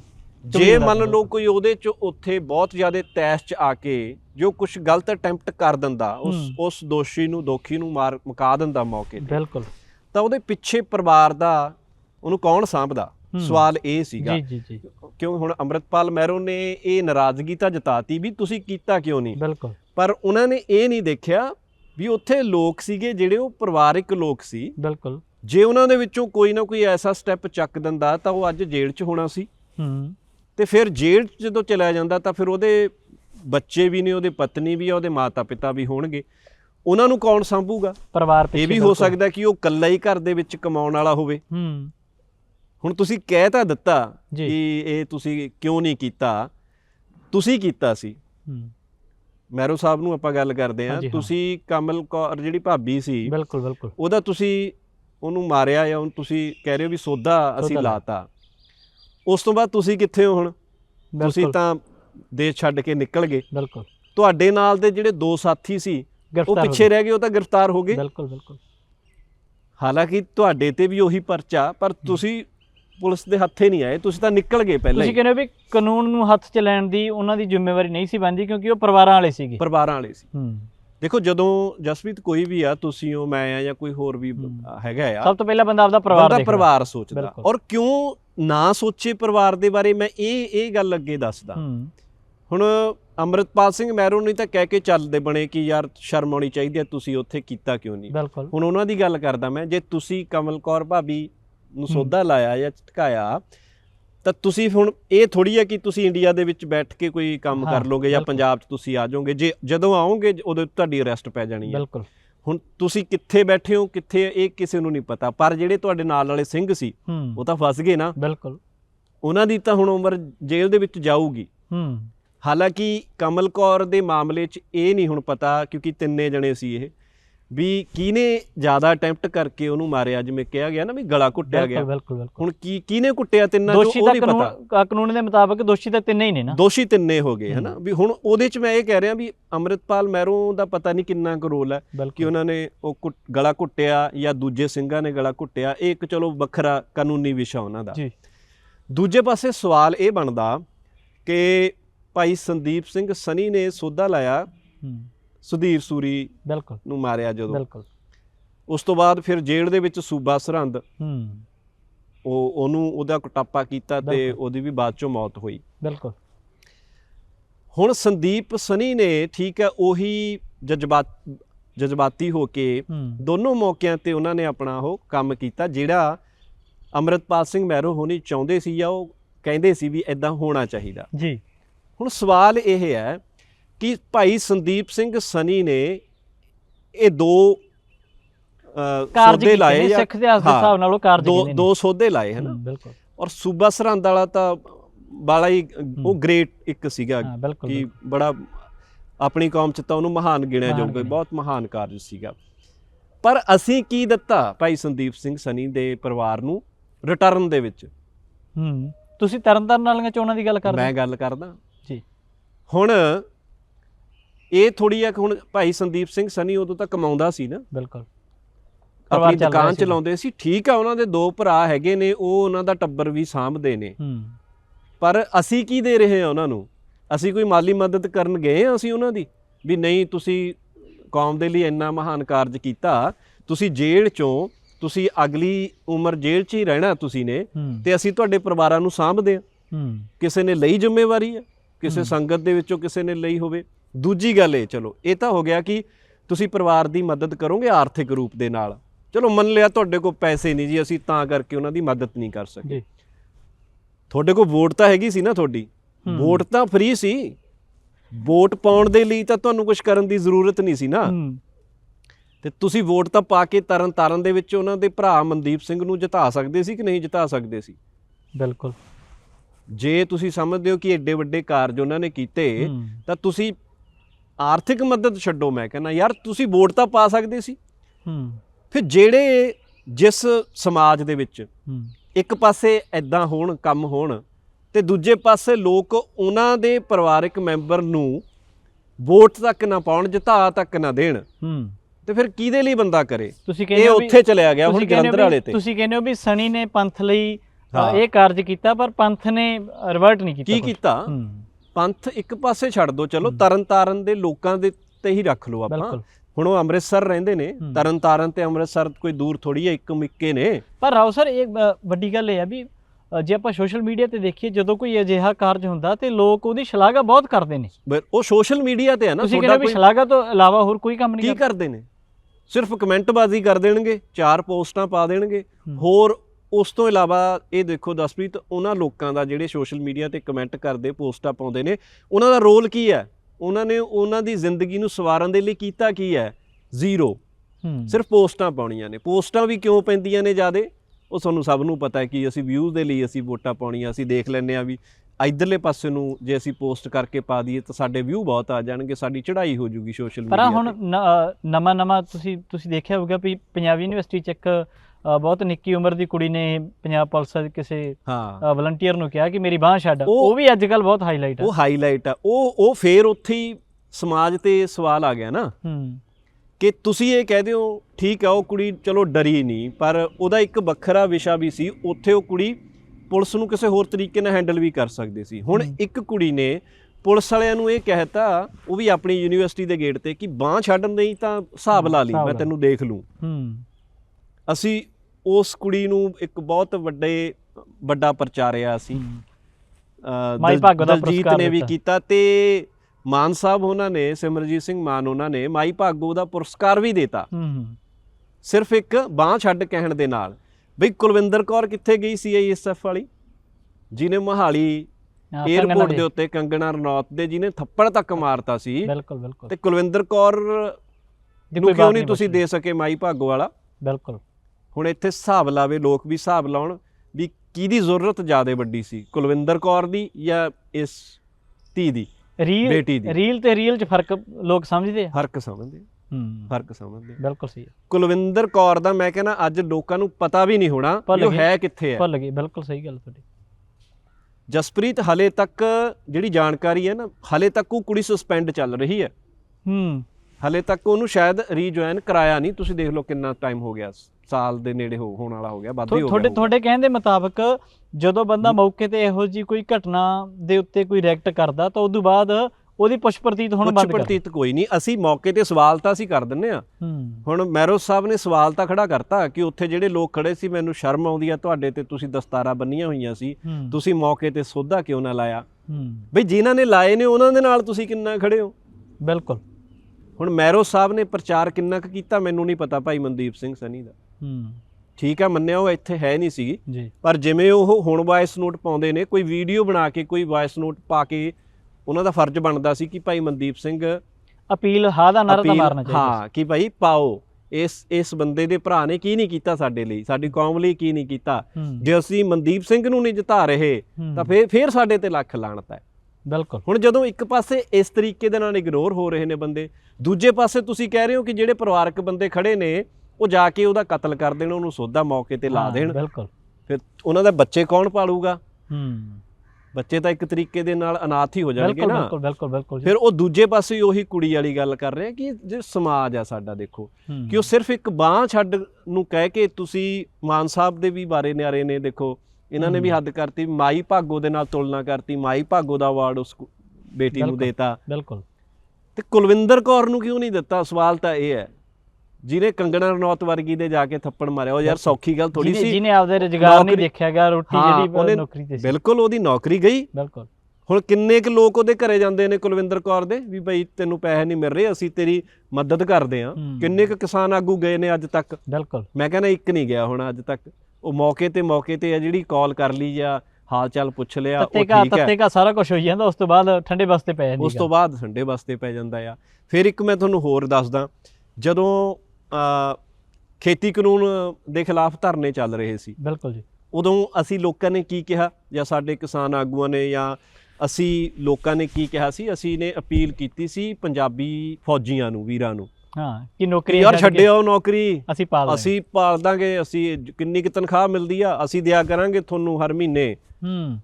ਜੇ ਮੰਨ ਲਓ। ਕੋਈ ਉਹਦੇ ਚ ਉੱਥੇ ਬਹੁਤ ਜ਼ਿਆਦਾ ਤੈਸ਼ ਚ ਆ ਕੇ ਜੋ ਕੁਝ ਗਲਤ ਅਟੈਂਪਟ ਕਰ ਦਿੰਦਾ ਉਸ। ਉਸ ਦੋਸ਼ੀ ਨੂੰ ਦੋਖੀ ਨੂੰ ਮਾਰ ਮੁਕਾ ਦਿੰਦਾ ਮੌਕੇ ਤੇ। ਬਿਲਕੁਲ। ਤਾਂ ਉਹਦੇ ਪਿੱਛੇ ਪਰਿਵਾਰ ਦਾ ਉਹਨੂੰ ਕੌਣ ਸਾਂਭਦਾ। ਸਵਾਲ ਇਹ ਸੀਗਾ। ਜੀ ਜੀ ਜੀ। ਕਿਉਂ ਹੁਣ ਅੰਮ੍ਰਿਤਪਾਲ ਮਹਿਰੋ ਨੇ ਇਹ ਨਾਰਾਜ਼ਗੀ ਤਾਂ ਜਤਾਤੀ ਵੀ ਤੁਸੀਂ ਕੀਤਾ ਕਿਉਂ ਨਹੀਂ? ਬਿਲਕੁਲ। ਪਰ ਉਹਨਾਂ ਨੇ ਇਹ ਨਹੀਂ ਦੇਖਿਆ ਵੀ ਉੱਥੇ ਲੋਕ ਸੀਗੇ ਜਿਹੜੇ ਉਹ ਪਰਿਵਾਰਿਕ ਲੋਕ ਸੀ। ਬਿਲਕੁਲ। ਜੇ ਉਹਨਾਂ ਦੇ ਵਿੱਚੋਂ ਕੋਈ ਨਾ ਕੋਈ ਐਸਾ ਸਟੈਪ ਚੱਕ ਦਿੰਦਾ ਤਾਂ ਉਹ ਅੱਜ ਜੇਲ੍ਹ 'ਚ ਹੋਣਾ ਸੀ। ਹੂੰ। ਤੇ ਫਿਰ ਜੇਲ੍ਹ 'ਚ ਜਦੋਂ ਚਲਾ ਜਾਂਦਾ ਤਾਂ ਫਿਰ ਉਹਦੇ ਬੱਚੇ ਵੀ ਨੇ ਉਹਦੇ ਪਤਨੀ ਵੀ ਆ ਉਹਦੇ ਮਾਤਾ ਪਿਤਾ ਵੀ ਹੋਣਗੇ। ਉਹਨਾਂ ਨੂੰ ਕੌਣ ਸੰਭੂਗਾ? ਪਰਿਵਾਰ ਪਿੱਛੇ ਇਹ ਵੀ ਹੋ। ਸਕਦਾ ਕਿ ਉਹ ਇਕੱਲਾ ਹੀ ਘਰ ਦੇ ਵਿੱਚ ਕਮਾਉਣ ਵਾਲਾ ਹੋਵੇ। ਹੂੰ। ਹੁਣ ਤੁਸੀਂ ਕਹਿ ਤਾਂ ਦਿੱਤਾ। ਕਿ ਇਹ ਤੁਸੀਂ ਕਿਉਂ ਨਹੀਂ ਕੀਤਾ? ਤੁਸੀਂ ਕੀਤਾ ਸੀ। ਹੂੰ। ਮੈਰੋ ਸਾਹਿਬ ਨੂੰ ਆਪਾਂ ਗੱਲ ਕਰਦੇ ਹਾਂ। ਹਾਂਜੀ, ਹਾਂ। ਤੁਸੀਂ ਕਮਲ ਕੌਰ ਜਿਹੜੀ ਭਾਬੀ ਸੀ ਬਿਲਕੁਲ ਬਿਲਕੁਲ। ਉਹਦਾ ਤੁਸੀਂ ਉਹਨੂੰ ਮਾਰਿਆ ਜਾਂ ਉਹਨੂੰ ਤੁਸੀਂ ਕਹਿ ਰਹੇ ਹੋ ਵੀ ਸੋਧਾ ਅਸੀਂ ਸੋਧਾ ਲਾਤਾ। ਉਸ ਤੋਂ ਬਾਅਦ ਤੁਸੀਂ ਕਿੱਥੇ ਹੋ ਹੁਣ? ਤੁਸੀਂ ਬਿਲਕੁਲ। ਤਾਂ ਦੇਸ਼ ਛੱਡ ਕੇ ਨਿਕਲ ਗਏ। ਬਿਲਕੁਲ। ਤੁਹਾਡੇ ਨਾਲ ਦੇ ਜਿਹੜੇ ਦੋ ਸਾਥੀ ਸੀ ਉਹ ਗ੍ਰਿਫਤਾਰ ਹੋ ਪਿੱਛੇ ਰਹਿ ਗਏ ਉਹ ਤਾਂ ਗ੍ਰਿਫਤਾਰ ਹੋ। ਗਏ? ਬਿਲਕੁਲ ਬਿਲਕੁਲ। ਹਾਲਾਂਕਿ ਤੁਹਾਡੇ ਤੇ ਵੀ ਉਹੀ ਪਰਚਾ ਪਰ ਤੁਸੀਂ ਪੁਲਿਸ ਦੇ ਹੱਥੇ ਨਹੀਂ ਆਏ ਤੁਸੀਂ ਤਾਂ ਨਿਕਲ ਗਏ ਪਹਿਲਾਂ ਤੁਸੀਂ ਹੀ। ਕਹਿੰਦੇ ਹੋ ਵੀ ਕਾਨੂੰਨ ਨੂੰ ਹੱਥ 'ਚ ਲੈਣ ਦੀ ਉਹਨਾਂ ਦੀ ਜ਼ਿੰਮੇਵਾਰੀ ਨਹੀਂ ਸੀ ਬਣਦੀ ਕਿਉਂਕਿ ਉਹ ਪਰਿਵਾਰਾਂ ਵਾਲੇ ਸੀਗੇ। ਪਰਿਵਾਰਾਂ ਵਾਲੇ ਸੀ। ਹੂੰ। ਦੇਖੋ ਜਦੋਂ ਜਸਪ੍ਰੀਤ ਕੋਈ ਵੀ ਆ ਤੁਸੀਂ ਹੋ ਮੈਂ ਆ ਜਾਂ ਕੋਈ ਹੋਰ ਵੀ। ਹੈਗਾ ਆ ਸਭ ਤੋਂ ਪਹਿਲਾਂ ਬੰਦਾ ਆਪਦਾ ਪਰਿਵਾਰ ਬੰਦਾ ਦੇਖਦਾ। ਪਰਿਵਾਰ ਸੋਚਦਾ। ਬਿਲਕੁਲ। ਔਰ ਕਿਉਂ ਨਾ ਸੋਚੇ ਪਰਿਵਾਰ ਦੇ ਬਾਰੇ ਮੈਂ ਇਹ ਇਹ ਗੱਲ ਅੱਗੇ ਦੱਸਦਾ। ਹੂੰ। ਹੁਣ ਅੰਮ੍ਰਿਤਪਾਲ ਸਿੰਘ ਮਹਿਰੋ ਨੇ ਤਾਂ ਕਹਿ ਕੇ ਚੱਲਦੇ ਬਣੇ ਕਿ ਯਾਰ ਸ਼ਰਮ ਆਉਣੀ ਚਾਹੀਦੀ ਹੈ ਤੁਸੀਂ ਉੱਥੇ ਕੀਤਾ ਕਿਉਂ ਨਹੀਂ? ਬਿਲਕੁਲ। ਹੁਣ ਉਹਨਾਂ ਦੀ ਗੱਲ ਕਰਦਾ ਮੈਂ ਜੇ ਤੁਸੀਂ ਕਮਲ ਕੌਰ ਭਾਬੀ ਨੂੰ ਸੋਧਾ ਲਾਇਆ ਜਾਂ ਝਟਕਾਇਆ ਤਾਂ ਤੁਸੀਂ ਹੁਣ ਇਹ ਥੋੜੀ ਹੈ ਕਿ ਤੁਸੀਂ ਇੰਡੀਆ ਦੇ ਵਿੱਚ ਬੈਠ ਕੇ ਕੋਈ ਕੰਮ ਕਰ ਲੋਗੇ ਜਾਂ। ਪੰਜਾਬ 'ਚ ਤੁਸੀਂ ਆ ਜਾਓਗੇ ਜੇ ਜਦੋਂ ਆਓਗੇ ਉਦੋਂ ਤੁਹਾਡੀ ਅਰੈਸਟ ਪੈ ਜਾਣੀ ਹੈ। ਬਿਲਕੁਲ। ਹੁਣ ਤੁਸੀਂ ਕਿੱਥੇ ਬੈਠੇ ਹੋ ਕਿੱਥੇ ਇਹ ਕਿਸੇ ਨੂੰ ਨਹੀਂ ਪਤਾ ਪਰ ਜਿਹੜੇ ਤੁਹਾਡੇ ਨਾਲ ਵਾਲੇ ਸਿੰਘ ਸੀ ਉਹ ਤਾਂ ਫਸ ਗਏ ਨਾ। ਬਿਲਕੁਲ। ਉਹਨਾਂ ਦੀ ਤਾਂ ਹੁਣ ਉਮਰ ਜੇਲ੍ਹ ਦੇ ਵਿੱਚ ਜਾਊਗੀ। ਹੂੰ। ਹਾਲਾਂਕਿ ਕਮਲ ਕੌਰ ਦੇ ਮਾਮਲੇ 'ਚ ਇਹ ਨਹੀਂ ਹੁਣ ਪਤਾ ਕਿਉਂਕਿ ਤਿੰਨੇ ਜਣੇ ਸੀ ਇਹ। ਵੀ ਕਿਹਨੇ ਜ਼ਿਆਦਾ ਅਟੈਂਪਟ ਕਰਕੇ ਉਹਨੂੰ ਮਾਰਿਆ? ਜਿਵੇਂ ਕਿਹਾ ਗਿਆ ਨਾ ਵੀ ਗਲਾ ਘੁੱਟਿਆ ਬਿਲਕੁਲ ਗਿਆ। ਬਿਲਕੁਲ ਬਿਲਕੁਲ। ਹੁਣ ਕੀ ਕਿਹਨੇ ਕੁੱਟਿਆ ਤਿੰਨਾਂ ਚੋਂ? ਉਹ ਨਹੀਂ ਪਤਾ। ਕਾਨੂੰਨ ਦੇ ਮੁਤਾਬਕ ਦੋਸ਼ੀ ਤਾਂ ਤਿੰਨੇ ਹੀ ਨੇ ਨਾ। ਦੋਸ਼ੀ ਤਿੰਨੇ ਹੋ ਗਏ। ਹਨਾ? ਵੀ ਹੁਣ ਉਹਦੇ 'ਚ ਮੈਂ ਇਹ ਕਹਿ ਰਿਹਾ ਵੀ ਅੰਮ੍ਰਿਤਪਾਲ ਮਹਿਰੋ ਦਾ ਪਤਾ ਨਹੀਂ ਕਿੰਨਾ ਕੁ ਰੋਲ ਹੈ ਕਿ ਉਹਨਾਂ ਨੇ ਉਹ ਗਲਾ ਘੁੱਟਿਆ ਜਾਂ ਦੂਜੇ ਸਿੰਘਾਂ ਨੇ ਗਲਾ ਘੁੱਟਿਆ। ਇਹ ਇੱਕ ਚਲੋ ਵੱਖਰਾ ਕਾਨੂੰਨੀ ਵਿਸ਼ਾ ਉਹਨਾਂ ਦਾ। ਜੀ। ਦੂਜੇ ਪਾਸੇ ਸਵਾਲ ਇਹ ਬਣਦਾ ਕਿ ਭਾਈ ਸੰਦੀਪ ਸਿੰਘ ਸਨੀ ਨੇ ਸੋਧਾ ਲਾਇਆ ਹੂੰ। ਸੁਧੀਰ ਸੂਰੀ ਬਿਲਕੁਲ। ਨੂੰ ਮਾਰਿਆ ਜਦੋਂ। ਬਿਲਕੁਲ। ਉਸ ਤੋਂ ਬਾਅਦ ਫਿਰ ਜੇਲ੍ਹ ਦੇ ਵਿੱਚ ਸੂਬਾ ਸਰਹੰਦ। ਹੂੰ। ਉਹ ਉਹਨੂੰ ਉਹਦਾ ਕੁਟਾਪਾ ਕੀਤਾ ਤੇ ਬਿਲਕੁਲ। ਉਹਦੀ ਵੀ ਬਾਅਦ ਚੋਂ ਮੌਤ ਹੋਈ। ਬਿਲਕੁਲ। ਹੁਣ ਸੰਦੀਪ ਸਨੀ ਨੇ ਠੀਕ ਹੈ ਉਹੀ ਜਜ਼ਬਾਤ ਜਜ਼ਬਾਤੀ ਹੋ ਕੇ ਹੂੰ। ਦੋਨੋਂ ਮੌਕਿਆਂ ਤੇ ਉਹਨਾਂ ਨੇ ਆਪਣਾ ਉਹ ਕੰਮ ਕੀਤਾ ਜਿਹੜਾ ਅੰਮ੍ਰਿਤਪਾਲ ਸਿੰਘ ਮਹਿਰੋ ਹੋਣੀ ਚਾਹੁੰਦੇ ਸੀ ਜਾਂ ਉਹ ਕਹਿੰਦੇ ਸੀ ਵੀ ਐਦਾਂ ਹੋਣਾ ਚਾਹੀਦਾ। ਜੀ। ਹੁਣ ਸਵਾਲ ਇਹ ਹੈ ਕਿ ਭਾਈ ਸੰਦੀਪ ਸਿੰਘ ਸਨੀ ਨੇ ਇਹ ਦੋ ਕਾਰਜ ਸੌਦੇ ਕੀਤੇ ਲਾਏ ਨੇ ਜਾਂ ਸਿੱਖ ਇਤਿਹਾਸ ਦੇ ਹਾਂ, ਹਿਸਾਬ ਨਾਲ ਉਹ ਕਾਰਜ ਦੋ ਕਹਿੰਦੇ ਨੇ। ਦੋ ਸੌਦੇ ਲਾਏ ਹਨ ਬਿਲਕੁਲ। ਔਰ ਸੂਬਾ ਸਰਹੰਦ ਵਾਲਾ ਤਾਂ ਬਾਲਾ ਹੀ ਉਹ ਗ੍ਰੇਟ ਇੱਕ ਸੀਗਾ ਹਾਂ ਬਿਲਕੁਲ ਕਿ ਬੜਾ ਆਪਣੀ ਕੌਮ ਚ ਤਾਂ ਉਹਨੂੰ ਮਹਾਨ ਗਿਣਿਆ ਮਹਾਨ ਜਾਊਗਾ ਗਿਣਿਆ। ਬਹੁਤ ਮਹਾਨ ਕਾਰਜ ਸੀਗਾ। ਪਰ ਅਸੀਂ ਕੀ ਦਿੱਤਾ ਭਾਈ ਸੰਦੀਪ ਸਿੰਘ ਸਨੀ ਦੇ ਪਰਿਵਾਰ ਨੂੰ ਰਿਟਰਨ ਦੇ ਵਿੱਚ? ਹੂੰ ਤੁਸੀਂ ਤਰਨਤਾਰਨ ਵਾਲੀਆਂ ਚੋਣਾਂ ਦੀ ਗੱਲ ਕਰਦੇ ਮੈਂ ਗੱਲ ਕਰਦਾ। ਜੀ। ਹੁਣ ਇਹ ਥੋੜੀ ਆ ਕਿ ਹੁਣ ਭਾਈ ਸੰਦੀਪ ਸਿੰਘ ਸਨੀ ਉਦੋਂ ਤਾਂ ਕਮਾਉਂਦਾ ਸੀ ਨਾ। ਬਿਲਕੁਲ। ਆਪਣੀ ਦੁਕਾਨ। ਚਲਾਉਂਦੇ ਸੀ। ਠੀਕ ਆ ਉਹਨਾਂ ਦੇ ਦੋ ਭਰਾ ਹੈਗੇ ਨੇ ਉਹ ਉਹਨਾਂ ਦਾ ਟੱਬਰ ਵੀ ਸਾਂਭਦੇ ਨੇ। ਪਰ ਅਸੀਂ ਕੀ ਦੇ ਰਹੇ ਹਾਂ ਉਹਨਾਂ ਨੂੰ? ਅਸੀਂ ਕੋਈ ਮਾਲੀ ਮਦਦ ਕਰਨ ਗਏ ਹਾਂ ਅਸੀਂ ਉਹਨਾਂ ਦੀ? ਵੀ ਨਹੀਂ ਤੁਸੀਂ ਕੌਮ ਦੇ ਲਈ ਇੰਨਾ ਮਹਾਨ ਕਾਰਜ ਕੀਤਾ ਤੁਸੀਂ ਜੇਲ੍ਹ ਚੋਂ ਤੁਸੀਂ ਅਗਲੀ ਉਮਰ ਜੇਲ੍ਹ 'ਚ ਹੀ ਰਹਿਣਾ ਤੁਸੀਂ ਨੇ ਤੇ ਅਸੀਂ ਤੁਹਾਡੇ ਪਰਿਵਾਰਾਂ ਨੂੰ ਸਾਂਭਦੇ ਹਾਂ। ਕਿਸੇ ਨੇ ਲਈ ਜ਼ਿੰਮੇਵਾਰੀ ਹੈ? ਕਿਸੇ। ਸੰਗਤ ਦੇ ਵਿੱਚੋਂ ਕਿਸੇ ਨੇ ਲਈ ਹੋਵੇ? ਦੂਜੀ ਗੱਲ ਇਹ ਚਲੋ ਇਹ ਤਾਂ ਹੋ ਗਿਆ ਕਿ ਤੁਸੀਂ ਪਰਿਵਾਰ ਦੀ ਮਦਦ ਕਰੋਗੇ ਆਰਥਿਕ ਰੂਪ ਦੇ ਨਾਲ। ਚਲੋ ਮੰਨ ਲਿਆ ਤੁਹਾਡੇ ਕੋਲ ਪੈਸੇ ਨਹੀਂ ਜੀ ਅਸੀਂ ਤਾਂ ਕਰਕੇ ਉਹਨਾਂ ਦੀ ਮਦਦ ਨਹੀਂ ਕਰ ਸਕੇ। ਤੁਹਾਡੇ ਕੋਲ ਵੋਟ ਤਾਂ ਹੈਗੀ ਸੀ ਨਾ ਤੁਹਾਡੀ। ਵੋਟ ਤਾਂ ਫ੍ਰੀ ਸੀ। ਵੋਟ ਪਾਉਣ ਦੇ ਲਈ ਤਾਂ ਤੁਹਾਨੂੰ ਕੁਝ ਕਰਨ ਦੀ ਜ਼ਰੂਰਤ ਨਹੀਂ ਸੀ ਨਾ। ਤੇ ਤੁਸੀਂ ਵੋਟ ਤਾਂ ਪਾ ਕੇ ਤਰਨ ਤਾਰਨ ਦੇ ਵਿੱਚ ਉਹਨਾਂ ਦੇ ਭਰਾ ਮਨਦੀਪ ਸਿੰਘ ਨੂੰ ਜਿਤਾ ਸਕਦੇ ਸੀ ਕਿ ਨਹੀਂ ਜਿਤਾ ਸਕਦੇ ਸੀ? ਬਿਲਕੁਲ। ਜੇ ਤੁਸੀਂ ਸਮਝਦੇ ਹੋ ਕਿ ਐਡੇ ਵੱਡੇ ਕਾਰਜ ਉਹਨਾਂ ਨੇ ਕੀਤੇ ਤਾਂ ਤੁਸੀਂ ਆਰਥਿਕ ਮਦਦ ਛੱਡੋ ਮੈਂ ਕਹਿੰਦਾ ਯਾਰ ਤੁਸੀਂ ਵੋਟ ਤਾਂ ਪਾ ਸਕਦੇ ਸੀ। ਹੂੰ। ਫਿਰ ਜਿਹੜੇ ਜਿਸ ਸਮਾਜ ਦੇ ਵਿੱਚ ਹੂੰ। ਇੱਕ ਪਾਸੇ ਐਦਾਂ ਹੋਣ ਕੰਮ ਹੋਣ ਤੇ ਦੂਜੇ ਪਾਸੇ ਲੋਕ ਉਹਨਾਂ ਦੇ ਪਰਿਵਾਰਕ ਮੈਂਬਰ ਨੂੰ ਵੋਟ ਤੱਕ ਨਾ ਪਾਉਣ ਜਿਤਾ ਤੱਕ ਨਾ ਦੇਣ ਹੂੰ। ਤੇ ਫਿਰ ਕਿਹਦੇ ਲਈ ਬੰਦਾ ਕਰੇ? ਤੁਸੀਂ ਕਹਿੰਦੇ ਹੋ ਉੱਥੇ ਚਲਿਆ ਗਿਆ ਹੁਣ ਵੀ- ਵਾਲੇ ਤੇ। ਤੁਸੀਂ ਕਹਿੰਦੇ ਹੋ ਵੀ ਸਣੀ ਨੇ ਪੰਥ ਲਈ। ਇਹ ਕਾਰਜ ਕੀਤਾ ਪਰ ਪੰਥ ਨੇ ਰਿਵਰਟ ਨਹੀਂ ਕੀਤਾ ਕੀ। ਕੀਤਾ? ਹੂੰ। ਪੰਥ ਇੱਕ ਪਾਸੇ ਛੱਡ ਦੋ ਚਲੋ ਤਰਨ ਤਾਰਨ ਦੇ ਲੋਕਾਂ ਦੇ ਤੇ ਹੀ ਰੱਖ ਲਓ ਆਪਾਂ। ਹੁਣ ਉਹ ਅੰਮ੍ਰਿਤਸਰ ਰਹਿੰਦੇ ਨੇ ਹੂੰ। ਤਰਨ ਤਾਰਨ ਤੇ ਅੰਮ੍ਰਿਤਸਰ ਕੋਈ ਦੂਰ ਥੋੜੀ ਹੈ ਇੱਕ ਮਿੱਕੇ ਨੇ। ਪਰ ਰਾਓ ਸਰ ਇਹ ਵੱਡੀ ਗੱਲ ਇਹ ਆ ਵੀ ਜੇ ਆਪਾਂ ਸੋਸ਼ਲ ਮੀਡੀਆ ਤੇ ਦੇਖੀਏ ਜਦੋਂ ਕੋਈ ਅਜਿਹਾ ਕਾਰਜ ਹੁੰਦਾ ਤੇ ਲੋਕ ਉਹਦੀ ਸ਼ਲਾਘਾ ਬਹੁਤ ਕਰਦੇ ਨੇ। ਉਹ ਸੋਸ਼ਲ ਮੀਡੀਆ ਤੇ ਹੈ ਨਾ ਤੁਸੀਂ ਤੁਹਾਡਾ ਕੋਈ ਸ਼ਲਾਘਾ ਤੋਂ ਇਲਾਵਾ ਹੋਰ ਕੋਈ ਕੰਮ ਨਹੀਂ ਕੀ ਕਰਦੇ? ਨੇ? ਸਿਰਫ ਕਮੈਂਟਬਾਜ਼ੀ ਕਰ ਦੇਣਗੇ ਚਾਰ ਪੋਸਟਾਂ ਪਾ ਦੇਣਗੇ। ਹੋਰ ਉਸ ਤੋਂ ਇਲਾਵਾ ਇਹ ਦੇਖੋ ਦਸਪ੍ਰੀਤ ਉਹਨਾਂ ਲੋਕਾਂ ਦਾ ਜਿਹੜੇ ਸੋਸ਼ਲ ਮੀਡੀਆ ਤੇ ਕਮੈਂਟ ਕਰਦੇ ਪੋਸਟਾਂ ਪਾਉਂਦੇ ਨੇ ਉਹਨਾਂ ਦਾ ਰੋਲ ਕੀ ਹੈ? ਉਹਨਾਂ ਨੇ ਉਹਨਾਂ ਦੀ ਜ਼ਿੰਦਗੀ ਨੂੰ ਸਵਾਰਨ ਦੇ ਲਈ ਕੀਤਾ ਕੀ ਹੈ? ਜ਼ੀਰੋ ਸਿਰਫ ਪੋਸਟਾਂ ਪਾਉਣੀਆਂ ਨੇ। ਪੋਸਟਾਂ ਵੀ ਕਿਉਂ ਪੈਂਦੀਆਂ ਨੇ ਜਿਆਦੇ? ਉਹ ਤੁਹਾਨੂੰ ਸਭ ਨੂੰ ਪਤਾ ਹੈ ਕਿ ਅਸੀਂ ਵਿਊਜ਼ ਦੇ ਲਈ ਅਸੀਂ ਵੋਟਾਂ ਪਾਉਣੀਆਂ ਅਸੀਂ ਦੇਖ ਲੈਂਦੇ ਆ ਵੀ ਇਧਰਲੇ ਪਾਸੇ ਨੂੰ ਜੇ ਅਸੀਂ ਪੋਸਟ ਕਰਕੇ ਪਾ ਦਈਏ ਤਾਂ ਸਾਡੇ ਵਿਊ ਬਹੁਤ ਆ ਜਾਣਗੇ ਸਾਡੀ ਚੜ੍ਹਾਈ ਹੋ ਜੂਗੀ ਸੋਸ਼ਲ ਪਰ ਮੀਡੀਆ ਹੁਣ ਨਵਾਂ ਨਵਾਂ ਤੁਸੀਂ ਤੁਸੀਂ ਦੇਖਿਆ ਹੋਊਗਾ ਵੀ ਪੰਜਾਬ ਯੂਨੀਵਰਸਿਟੀ ਚ ਇੱਕ ਬਹੁਤ ਨਿੱਕੀ ਉਮਰ ਦੀ ਕੁੜੀ ਨੇ ਪੰਜਾਬ ਪੁਲਿਸ ਦੇ ਕਿਸੇ ਹਾਂ। ਵਲੰਟੀਅਰ ਨੂੰ ਕਿਹਾ ਕਿ ਮੇਰੀ ਬਾਹ ਛੱਡ। ਉਹ- ਵੀ ਅੱਜ ਕੱਲ ਬਹੁਤ ਹਾਈਲਾਈਟ ਹੈ ਉਹ ਹਾਈਲਾਈਟ ਆ। ਉਹ ਉਹ ਫੇਰ ਉੱਥੇ ਹੀ ਸਮਾਜ ਤੇ ਸਵਾਲ ਆ ਗਿਆ ਨਾ। ਹੂੰ। ਕਿ ਤੁਸੀਂ ਇਹ ਕਹਿ ਦਿਓ ਠੀਕ ਆ ਉਹ ਕੁੜੀ ਚਲੋ ਡਰੀ ਨਹੀਂ ਪਰ ਉਹਦਾ ਇੱਕ ਵੱਖਰਾ ਵਿਸ਼ਾ ਵੀ ਸੀ ਉੱਥੇ ਉਹ ਕੁੜੀ ਪੁਲਿਸ ਨੂੰ ਕਿਸੇ ਹੋਰ ਤਰੀਕੇ ਨਾਲ ਹੈਂਡਲ ਵੀ ਕਰ ਸਕਦੀ ਸੀ। ਹੁਣ ਹੂੰ। ਇੱਕ ਕੁੜੀ ਨੇ ਪੁਲਿਸ ਵਾਲਿਆਂ ਨੂੰ ਇਹ ਕਹਿਤਾ ਉਹ ਵੀ ਆਪਣੀ ਯੂਨੀਵਰਸਿਟੀ ਦੇ ਗੇਟ ਤੇ ਕਿ ਬਾਹ ਛੱਡਣ ਨਹੀਂ ਤਾਂ ਹਿਸਾਬ ਲਾ ਲਈ ਮੈਂ ਤੈਨੂੰ ਦੇਖ ਲੂੰ। ਹੂੰ। ਅਸੀਂ ਉਸ ਕੁੜੀ ਨੂੰ ਇੱਕ ਬਹੁਤ ਵੱਡੇ ਵੱਡਾ ਪ੍ਰਚਾਰਿਆ। ਅ, ਮਾਈ ਦਲ- ਭਾਗੋ ਦਾ ਦਲਜੀਤ ਪੁਰਸਕਾਰ ਨੇ ਵੀ। ਕੀਤਾ ਤੇ ਮਾਨ ਸਾਹਿਬ ਉਹਨਾਂ ਨੇ ਸਿਮਰਜੀਤ ਸਿੰਘ ਮਾਨ ਉਹਨਾਂ ਨੇ ਮਾਈ ਭਾਗੋ ਦਾ ਪੁਰਸਕਾਰ ਵੀ ਦਿੱਤਾ। ਹੂੰ ਸਿਰਫ ਇੱਕ ਬਾਹ ਛੱਡ ਕਹਿਣ ਦੇ ਨਾਲ। ਬਈ ਕੁਲਵਿੰਦਰ ਕੌਰ ਕਿੱਥੇ ਗਈ ਸੀ ਆਈਐਸਐਫ ਵਾਲੀ? ਜਿਹਨੇ ਮਹਾਲੀ ਹਾਂ, 에ਅਰਪੋਰਟ ਕੰਗਨਾ ਦੇ ਉੱਤੇ ਕੰਗਣਾ ਰਣੌਤ ਦੇ ਜਿਹਨੇ ਥੱਪੜ ਤੱਕ ਮਾਰਤਾ ਸੀ। ਬਿਲਕੁਲ ਬਿਲਕੁਲ। ਤੇ ਕੁਲਵਿੰਦਰ ਕੌਰ ਨੂੰ ਕਿਉਂ ਨਹੀਂ ਤੁਸੀਂ। ਦੇ ਸਕੇ ਮਾਈ ਭਾਗੋ ਵਾਲਾ? ਬਿਲਕੁਲ। ਹੁਣ ਇੱਥੇ ਹਿਸਾਬ ਲਾਵੇ ਲੋਕ ਵੀ ਹਿਸਾਬ ਲਾਉਣ ਵੀ ਕਿਹਦੀ ਜ਼ਰੂਰਤ ਜ਼ਿਆਦਾ ਵੱਡੀ ਸੀ ਕੁਲਵਿੰਦਰ ਕੌਰ ਦੀ ਜਾਂ ਇਸ ਧੀ ਦੀ ਰੀਲ ਬੇਟੀ ਦੀ। ਰੀਲ ਤੇ ਰੀਲ ਚ ਫ਼ਰਕ ਲੋਕ ਸਮਝਦੇ ਆ? ਫ਼ਰਕ ਸਮਝਦੇ ਹੂੰ। ਫ਼ਰਕ ਸਮਝਦੇ ਬਿਲਕੁਲ ਸਹੀ ਕੁਲਵਿੰਦਰ ਕੌਰ ਦਾ ਮੈਂ ਕਹਿੰਦਾ ਅੱਜ ਲੋਕਾਂ ਨੂੰ ਪਤਾ ਵੀ ਨਹੀਂ ਹੋਣਾ ਕਿ ਉਹ। ਹੈ ਕਿੱਥੇ ਹੈ ਭੁੱਲ ਗਏ ਬਿਲਕੁਲ ਸਹੀ ਗੱਲ ਤੁਹਾਡੀ। ਜਸਪ੍ਰੀਤ ਹਲੇ ਤੱਕ ਜਿਹੜੀ ਜਾਣਕਾਰੀ ਹੈ ਨਾ ਹਲੇ ਤੱਕ ਉਹ ਕੁੜੀ ਸਸਪੈਂਡ ਚੱਲ ਰਹੀ ਹੈ। ਹੂੰ। ਹਲੇ ਤੱਕ ਉਹਨੂੰ ਸ਼ਾਇਦ ਰੀਜੁਆਇਨ ਕਰਾਇਆ ਨਹੀਂ। ਤੁਸੀਂ ਦੇਖ ਲਓ ਕਿੰਨਾ ਟਾਈਮ ਹੋ ਗਿਆ। ਸਾਲ ਦੇ ਨੇੜੇ ਹੋ ਹੋਣ ਵਾਲਾ ਹੋ ਗਿਆ ਵੱਧ ਹੀ ਹੋ ਤੁਹਾਡੇ ਗਿਆ ਤੁਹਾਡੇ ਕਹਿਣ ਦੇ ਮੁਤਾਬਕ ਜਦੋਂ ਬੰਦਾ ਮੌਕੇ ਤੇ ਇਹੋ ਜੀ ਕੋਈ ਘਟਨਾ ਦੇ ਉੱਤੇ ਕੋਈ ਰਿਐਕਟ ਕਰਦਾ ਤਾਂ ਉਦੋਂ ਬਾਅਦ ਉਹਦੀ ਪੁੱਛ ਪ੍ਰਤੀਤ ਹੁਣ ਬੰਦ ਕਰ ਪ੍ਰਤੀਤ ਕੋਈ ਨਹੀਂ। ਅਸੀਂ ਮੌਕੇ ਤੇ ਸਵਾਲ ਤਾਂ ਅਸੀਂ ਕਰ ਦਿੰਨੇ ਆ। ਹੁਣ ਮੈਰੋ ਸਾਹਿਬ ਨੇ ਸਵਾਲ ਤਾਂ ਖੜਾ ਕਰਤਾ ਕਿ ਉੱਥੇ ਜਿਹੜੇ ਲੋਕ ਖੜੇ ਸੀ ਮੈਨੂੰ ਸ਼ਰਮ ਆਉਂਦੀ ਆ ਤੁਹਾਡੇ ਤੇ ਤੁਸੀਂ ਦਸਤਾਰਾਂ ਬੰਨੀਆਂ ਹੋਈਆਂ ਸੀ। ਤੁਸੀਂ ਮੌਕੇ ਤੇ ਸੋਧਾ ਕਿਉਂ ਨਾ ਲਾਇਆ? ਬਈ ਜਿਨ੍ਹਾਂ ਨੇ ਲਾਏ ਨੇ ਉਹਨਾਂ ਦੇ ਨਾਲ ਤੁਸੀਂ ਕਿੰਨਾ ਖੜੇ ਹੋ? ਬਿਲਕੁਲ। ਹੁਣ ਮੈਰੋ ਸਾਹਿਬ ਨੇ ਪ੍ਰਚਾਰ ਕਿੰਨਾ ਕੁ ਕੀਤਾ ਮੈਨੂੰ ਨਹੀਂ ਪਤਾ ਭਾਈ ਮਨਦੀਪ ਸਿੰਘ ਸਨੀ ਦਾ। ਹੂੰ। ਠੀਕ ਆ ਮੰਨਿਆ ਉਹ ਇੱਥੇ ਹੈ ਨਹੀਂ ਜੀ। ਪਰ ਜਿਵੇਂ ਉਹ ਹੁਣ ਵਾਇਸ ਨੋਟ ਪਾਉਂਦੇ ਨੇ ਕੋਈ ਵੀਡੀਓ ਬਣਾ ਕੇ ਕੋਈ ਵਾਇਸ ਨੋਟ ਪਾ ਕੇ ਉਹਨਾਂ ਦਾ ਫਰਜ਼ ਬਣਦਾ ਸੀ ਕਿ ਭਾਈ ਮਨਦੀਪ ਸਿੰਘ ਅਪੀਲ ਹਾਂ ਦਾ ਨਾਰਾ ਤਾਂ ਮਾਰਨਾ ਚਾਹੀਦਾ ਹਾਂ ਕਿ ਭਾਈ ਪਾਓ ਇਸ ਇਸ ਬੰਦੇ ਦੇ ਭਰਾ ਨੇ ਕੀ ਨਹੀਂ ਕੀਤਾ ਸਾਡੇ ਲਈ ਸਾਡੀ ਕੌਮ ਲਈ ਕੀ ਨਹੀਂ ਕੀਤਾ। ਜੇ ਅਸੀਂ ਮਨਦੀਪ ਸਿੰਘ ਨੂੰ ਨਹੀਂ ਜਿਤਾ ਰਹੇ ਤਾਂ ਫੇਰ ਫੇਰ ਸਾਡੇ ਤੇ ਲੱਖ ਲਾਣਤ ਹੈ। ਬਿਲਕੁਲ। ਹੁਣ ਜਦੋਂ ਇੱਕ ਪਾਸੇ ਇਸ ਤਰੀਕੇ ਦੇ ਨਾਲ ਇਗਨੋਰ ਹੋ ਰਹੇ ਨੇ ਬੰਦੇ ਦੂਜੇ ਪਾਸੇ ਤੁਸੀਂ ਕਹਿ ਰਹੇ ਹੋ ਕਿ ਜਿਹੜੇ ਪਰਿਵਾਰਕ ਬੰਦੇ ਖੜੇ ਨੇ ਉਹ ਜਾ ਕੇ ਉਹਦਾ ਕਤਲ ਕਰ ਦੇਣ ਉਹਨੂੰ ਸੋਧਾ ਮੌਕੇ ਤੇ ਲਾ ਦੇਣ। ਬਿਲਕੁਲ। ਫਿਰ ਉਹਨਾਂ ਦੇ ਬੱਚੇ ਕੌਣ ਪਾਲੂਗਾ? ਹੂੰ। ਬੱਚੇ ਤਾਂ ਇੱਕ ਤਰੀਕੇ ਦੇ ਨਾਲ ਅਨਾਥ ਹੀ ਹੋ ਜਾਣਗੇ ਨਾ। ਬਿਲਕੁਲ ਬਿਲਕੁਲ ਬਿਲਕੁਲ। ਫਿਰ ਉਹ ਦੂਜੇ ਪਾਸੇ ਉਹੀ ਕੁੜੀ ਵਾਲੀ ਗੱਲ ਕਰ ਰਹੇ ਆ ਕਿ ਜੇ ਸਮਾਜ ਆ ਸਾਡਾ ਦੇਖੋ ਕਿ ਉਹ ਸਿਰਫ ਇੱਕ ਬਾਹ ਛੱਡ ਨੂੰ ਕਹਿ ਕੇ ਤੁਸੀਂ ਮਾਨ ਸਾਹਿਬ ਦੇ ਵੀ ਬਾਰੇ ਨਿਆਰੇ ਨੇ ਦੇਖੋ ਇਹਨਾਂ ਨੇ ਵੀ। ਹੱਦ ਕਰਤੀ ਮਾਈ ਭਾਗੋ ਦੇ ਨਾਲ ਤੁਲਨਾ ਕਰਤੀ ਮਾਈ ਭਾਗੋ ਦਾ ਅਵਾਰਡ ਉਸ ਬੇਟੀ ਨੂੰ। ਦੇਤਾ। ਬਿਲਕੁਲ। ਤੇ ਕੁਲਵਿੰਦਰ ਕੌਰ ਨੂੰ ਕਿਉਂ ਨਹੀਂ ਦਿੱਤਾ? ਸਵਾਲ ਤਾਂ ਇਹ ਹੈ ਜਿਹਨੇ ਕੰਗਣਾ ਰਣੌਤ ਵਰਗੀ ਦੇ ਜਾ ਕੇ ਥੱਪੜ ਮਾਰਿਆ ਉਹ ਯਾਰ। ਸੌਖੀ ਗੱਲ ਥੋੜੀ ਸੀ। ਜਿਹਨੇ ਆਪਦੇ ਰੁਜ਼ਗਾਰ ਨਹੀਂ ਦੇਖਿਆ ਗਿਆ ਰੋਟੀ ਜਿਹੜੀ ਨੌਕਰੀ ਤੇ ਸੀ। ਬਿਲਕੁਲ ਉਹਦੀ ਨੌਕਰੀ ਗਈ। ਬਿਲਕੁਲ। ਹੁਣ ਕਿੰਨੇ ਕੁ ਲੋਕ ਉਹਦੇ ਘਰੇ ਜਾਂਦੇ ਨੇ ਕੁਲਵਿੰਦਰ ਕੌਰ ਦੇ? ਵੀ ਭਾਈ ਤੈਨੂੰ ਪੈਸੇ ਨਹੀਂ ਮਿਲ ਰਹੇ ਅਸੀਂ ਤੇਰੀ ਮਦਦ ਕਰਦੇ ਹੂੰ। ਕਿੰਨੇ ਕੁ ਕਿਸਾਨ ਆਗੂ ਗਏ ਨੇ ਅੱਜ ਤੱਕ? ਬਿਲਕੁਲ। ਮੈਂ ਕਹਿੰਦਾ ਇੱਕ ਨਹੀਂ ਗਿਆ ਹੁਣ ਅੱਜ ਤੱਕ। ਉਹ ਮੌਕੇ ਤੇ ਮੌਕੇ ਤੇ ਆ ਜਿਹੜੀ ਕਾਲ ਕਰ ਲਈ ਜਾਂ ਹਾਲ ਚਾਲ ਪੁੱਛ ਲਿਆ ਉਹ ਠੀਕ ਹੈ। ਤੱਤੇ ਕਾ ਸਾਰਾ ਕੁਝ ਹੋਈ ਜਾਂਦਾ ਉਸ ਤੋਂ ਬਾਅਦ ਠੰਡੇ ਬਸਤੇ ਪੈ ਜਾਂਦੀ ਉਸ ਤੋਂ ਬਾਅਦ ਸੰਡੇ ਵਾਸਤੇ ਪੈ ਜਾਂਦਾ ਆ। ਫਿਰ ਇੱਕ ਮੈਂ ਤੁਹਾਨੂੰ ਹੋਰ ਦੱਸਦਾ ਜਦੋਂ ਖੇਤੀ ਕਾਨੂੰਨ ਦੇ ਖਿਲਾਫ ਧਰਨੇ ਚੱਲ ਰਹੇ ਸੀ ਬਿਲਕੁਲ ਜੀ। ਉਦੋਂ ਅਸੀਂ ਲੋਕਾਂ ਨੇ ਕੀ ਕਿਹਾ? ਜਾਂ ਸਾਡੇ ਕਿਸਾਨ ਆਗੂਆਂ ਨੇ ਜਾਂ ਅਸੀਂ ਲੋਕਾਂ ਨੇ ਕੀ ਕਿਹਾ ਸੀ? ਅਸੀਂ ਨੇ ਅਪੀਲ ਕੀਤੀ ਸੀ ਪੰਜਾਬੀ ਫੌਜੀਆਂ ਨੂੰ ਵੀਰਾਂ ਨੂੰ ਹਾਂ ਕਿ ਨੌਕਰੀ ਯਾਰ ਛੱਡਿਓ ਨੌਕਰੀ। ਅਸੀਂ ਪਾਲ। ਅਸੀਂ ਪਾਲ ਦਾਂਗੇ ਅਸੀਂ ਕਿੰਨੀ ਕੁ ਤਨਖਾਹ ਮਿਲਦੀ ਆ ਅਸੀਂ ਦਿਆ ਕਰਾਂਗੇ ਤੁਹਾਨੂੰ ਹਰ ਮਹੀਨੇ। ਹੂੰ।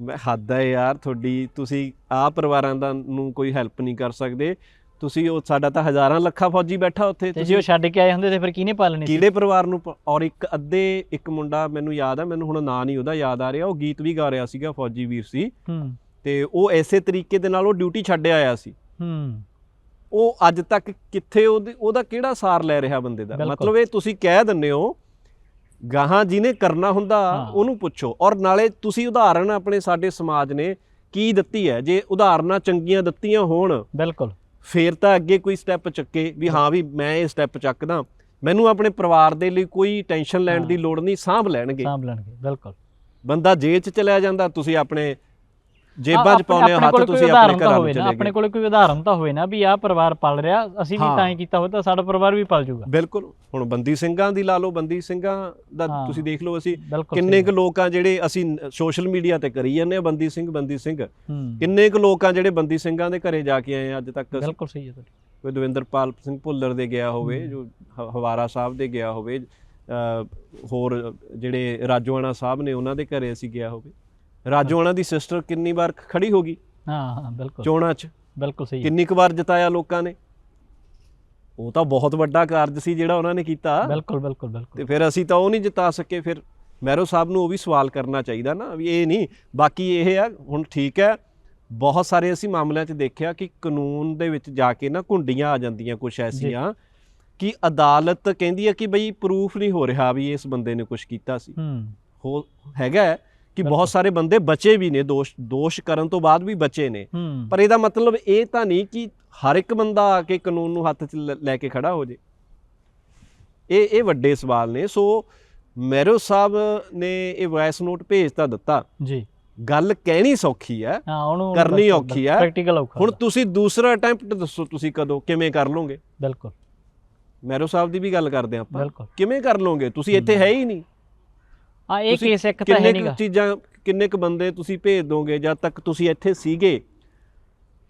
ਮੈਂ ਹੱਦ ਹੈ ਯਾਰ ਤੁਹਾਡੀ ਤੁਸੀਂ ਆ ਪਰਿਵਾਰਾਂ ਦਾ ਨੂੰ ਕੋਈ ਹੈਲਪ ਨਹੀਂ ਕਰ ਸਕਦੇ। ਤੁਸੀਂ ਉਹ ਸਾਡਾ ਤਾਂ ਹਜ਼ਾਰਾਂ ਲੱਖਾਂ ਫੌਜੀ ਬੈਠਾ ਉੱਥੇ ਤੇ ਜੇ ਉਹ ਛੱਡ ਕੇ ਆਏ ਹੁੰਦੇ ਤੇ ਫਿਰ ਕਿਹਨੇ ਪਾਲਣੀ ਸੀ? ਕੀੜੇ ਪਰਿਵਾਰ ਨੂੰ ਔਰ ਇੱਕ ਅੱਧੇ ਇੱਕ ਮੁੰਡਾ ਮੈਨੂੰ ਯਾਦ ਆ ਮੈਨੂੰ ਹੁਣ ਨਾਂ ਨਹੀਂ ਉਹਦਾ ਯਾਦ ਆ ਰਿਹਾ ਉਹ ਗੀਤ ਵੀ ਗਾ ਰਿਹਾ ਸੀਗਾ ਫੌਜੀ ਵੀਰ ਸੀ। ਹੂੰ। ਤੇ ਉਹ ਐਸੇ ਤਰੀਕੇ ਦੇ ਨਾਲ ਉਹ ਡਿਊਟੀ ਛੱਡ ਆਇਆ ਸੀ। ਹੂੰ। ਉਹ ਅੱਜ ਤੱਕ ਕਿੱਥੇ ਉਹਦੀ- ਕਿਹੜਾ ਸਾਰ ਲੈ ਰਿਹਾ ਬੰਦੇ ਦਾ। ਮਤਲਬ ਇਹ ਤੁਸੀਂ ਕਹਿ ਦਿੰਦੇ ਹੋ ਗਾਹਾਂ ਜਿਹਨੇ ਕਰਨਾ ਹੁੰਦਾ। ਉਹਨੂੰ ਪੁੱਛੋ। ਔਰ ਨਾਲੇ ਤੁਸੀਂ ਉਦਾਹਰਣ ਆਪਣੇ ਸਾਡੇ ਸਮਾਜ ਨੇ ਕੀ ਦਿੱਤੀ ਹੈ? ਜੇ ਉਦਾਹਰਨਾਂ ਚੰਗੀਆਂ ਦਿੱਤੀਆਂ ਹੋਣ ਬਿਲਕੁਲ। ਫੇਰ ਤਾਂ ਅੱਗੇ ਕੋਈ ਸਟੈਪ ਚੱਕੇ ਵੀ ਹਾਂ ਵੀ ਮੈਂ ਇਹ ਸਟੈਪ ਚੱਕਦਾ। ਮੈਨੂੰ ਆਪਣੇ ਪਰਿਵਾਰ ਦੇ ਲਈ ਕੋਈ ਟੈਨਸ਼ਨ ਲੈਣ ਦੀ। ਲੋੜ ਨਹੀਂ ਸਾਂਭ ਲੈਣਗੇ। ਸਾਂਭ ਲੈਣਗੇ ਬਿਲਕੁਲ। ਬੰਦਾ ਜੇਲ੍ਹ 'ਚ ਚਲਿਆ ਜਾਂਦਾ ਤੁਸੀਂ ਆਪਣੇ ਜੇਬਾਂ 'ਚ ਆਪਣੇ- ਪਾਉਨੇ ਆਪਣੇ ਹੱਥ ਤੁਸੀਂ ਆਪਣੇ ਘਰਾਂ ਨੂੰ ਹੋਵੇ ਚਲੇ ਆਪਣੇ ਗਏ ਕੋਲ ਕੋਈ ਉਦਾਹਰਨ ਤਾਂ ਹੋਵੇ ਨਾ ਵੀ ਆਹ ਪਰਿਵਾਰ ਪਲ ਰਿਹਾ ਅਸੀਂ ਵੀ। ਤਾਂ ਹੀ ਕੀਤਾ ਹੋਇਆ ਤਾਂ ਸਾਡਾ ਪਰਿਵਾਰ ਵੀ ਪਲ ਜਾਊਗਾ ਬਿਲਕੁਲ ਹੁਣ ਬੰਦੀ ਸਿੰਘਾਂ ਦੀ ਲਾ ਲਓ ਬੰਦੀ ਸਿੰਘਾਂ ਦਾ। ਤੁਸੀਂ ਦੇਖ ਲਓ ਅਸੀਂ ਕਿੰਨੇ ਕੁ ਲੋਕ ਆ ਜਿਹੜੇ ਅਸੀਂ ਸੋਸ਼ਲ ਮੀਡੀਆ ਤੇ ਕਰੀ ਜਾਂਦੇ ਆ ਬੰਦੀ ਸਿੰਘ ਬੰਦੀ ਸਿੰਘ ਕਿੰਨੇ ਕੁ ਲੋਕ ਆ ਜਿਹੜੇ ਬੰਦੀ ਸਿੰਘਾਂ ਦੇ ਘਰੇ ਜਾ ਕੇ ਆਏ ਆ ਅੱਜ ਤੱਕ? ਬਿਲਕੁਲ ਸਹੀ ਹੈ ਤੁਹਾਡੀ ਕੋਈ ਦਵਿੰਦਰਪਾਲ ਸਿੰਘ ਭੁੱਲਰ ਦੇ ਗਿਆ ਹੋਵੇ। ਜੋ ਹਵਾਰਾ ਸਾਹਿਬ ਦੇ ਗਿਆ ਹੋਵੇ ਹੋਰ ਜਿਹੜੇ ਰਾਜੋਆਣਾ ਸਾਹਿਬ ਨੇ ਉਹਨਾਂ ਦੇ ਘਰੇ ਅਸੀਂ ਗਿਆ ਹੋਵੇ ਰਾਜੋਆਣਾ ਦੀ ਸਿਸਟਰ ਕਿੰਨੀ ਵਾਰ ਖੜੀ ਹੋ ਗਈ? ਹਾਂ ਹਾਂ ਬਿਲਕੁਲ। ਚੋਣਾਂ 'ਚ? ਬਿਲਕੁਲ ਸਹੀ ਕਿੰਨੀ ਕੁ ਵਾਰ ਜਿਤਾਇਆ ਲੋਕਾਂ ਨੇ? ਉਹ ਤਾਂ ਬਹੁਤ ਵੱਡਾ ਕਾਰਜ ਸੀ ਜਿਹੜਾ ਉਹਨਾਂ ਨੇ ਕੀਤਾ। ਬਿਲਕੁਲ ਬਿਲਕੁਲ ਬਿਲਕੁਲ। ਤੇ ਫਿਰ ਅਸੀਂ ਤਾਂ ਉਹ ਨਹੀਂ ਜਿਤਾ ਸਕੇ। ਫਿਰ ਮੈਰੋ ਸਾਹਿਬ ਨੂੰ ਉਹ ਵੀ ਸਵਾਲ ਕਰਨਾ ਚਾਹੀਦਾ ਨਾ ਵੀ ਇਹ ਨਹੀਂ ਬਾਕੀ ਇਹ ਆ ਹੁਣ ਠੀਕ ਹੈ ਬਹੁਤ ਸਾਰੇ ਅਸੀਂ ਮਾਮਲਿਆਂ 'ਚ ਦੇਖਿਆ ਕਿ ਕਾਨੂੰਨ ਦੇ ਵਿੱਚ ਜਾ ਕੇ ਨਾ ਘੁੰਡੀਆਂ ਆ ਜਾਂਦੀਆਂ ਕੁਝ ਐਸੀਆਂ ਕਿ ਅਦਾਲਤ ਕਹਿੰਦੀ ਹੈ ਕਿ ਬਈ ਪ੍ਰੂਫ ਨਹੀਂ ਹੋ ਰਿਹਾ ਵੀ ਇਸ ਬੰਦੇ ਨੇ ਕੁਝ ਕੀਤਾ ਸੀ। ਹੂੰ। ਹੋ ਹੈਗਾ ਕਿ। ਬਹੁਤ ਸਾਰੇ ਬੰਦੇ ਬਚੇ ਵੀ ਨੇ ਦੋਸ਼ ਦੋਸ਼ ਕਰਨ ਤੋਂ ਬਾਅਦ ਵੀ ਬਚੇ ਨੇ। ਪਰ ਇਹਦਾ ਮਤਲਬ ਇਹ ਤਾਂ ਨਹੀਂ ਕਿ ਹਰ ਇੱਕ ਬੰਦਾ ਆ ਕੇ ਕਾਨੂੰਨ ਨੂੰ ਹੱਥ 'ਚ ਲ- ਕੇ ਖੜਾ ਹੋ ਜੇ। ਇਹ ਇਹ ਵੱਡੇ ਸਵਾਲ ਨੇ। ਸੋ ਮੈਰੋ ਸਾਹਿਬ ਨੇ ਇਹ ਵਾਇਸ ਨੋਟ ਭੇਜ ਤਾਂ ਦਿੱਤਾ। ਜੀ। ਗੱਲ ਕਹਿਣੀ ਸੌਖੀ ਹੈ ਕਰਨੀ ਔਖੀ ਹੈ। ਪ੍ਰੈਕਟੀਕਲ ਔਖਾ ਹੁਣ। ਤੁਸੀਂ ਦੂਸਰਾ ਅਟੈਂਪਟ ਦੱਸੋ ਤੁਸੀਂ ਕਦੋਂ ਕਿਵੇਂ ਕਰ ਲਓਗੇ? ਬਿਲਕੁਲ। ਮੈਰੋ ਸਾਹਿਬ ਦੀ ਵੀ ਗੱਲ ਕਰਦੇ ਆਪਾਂ। ਕਿਵੇਂ ਕਰ ਲਓਗੇ? ਤੁਸੀਂ ਇੱਥੇ ਹੈ ਹੀ ਨਹੀਂ। ਆ ਇਹ ਕੇਸ ਇੱਕ ਤਾਂ ਹੈ ਨਹੀਂਗਾ ਚੀਜ਼ਾਂ ਕਿੰਨੇ ਕੁ ਬੰਦੇ ਤੁਸੀਂ ਭੇਜ ਦੋਗੇ ਜਦ ਤੱਕ ਤੁਸੀਂ ਇੱਥੇ ਸੀਗੇ?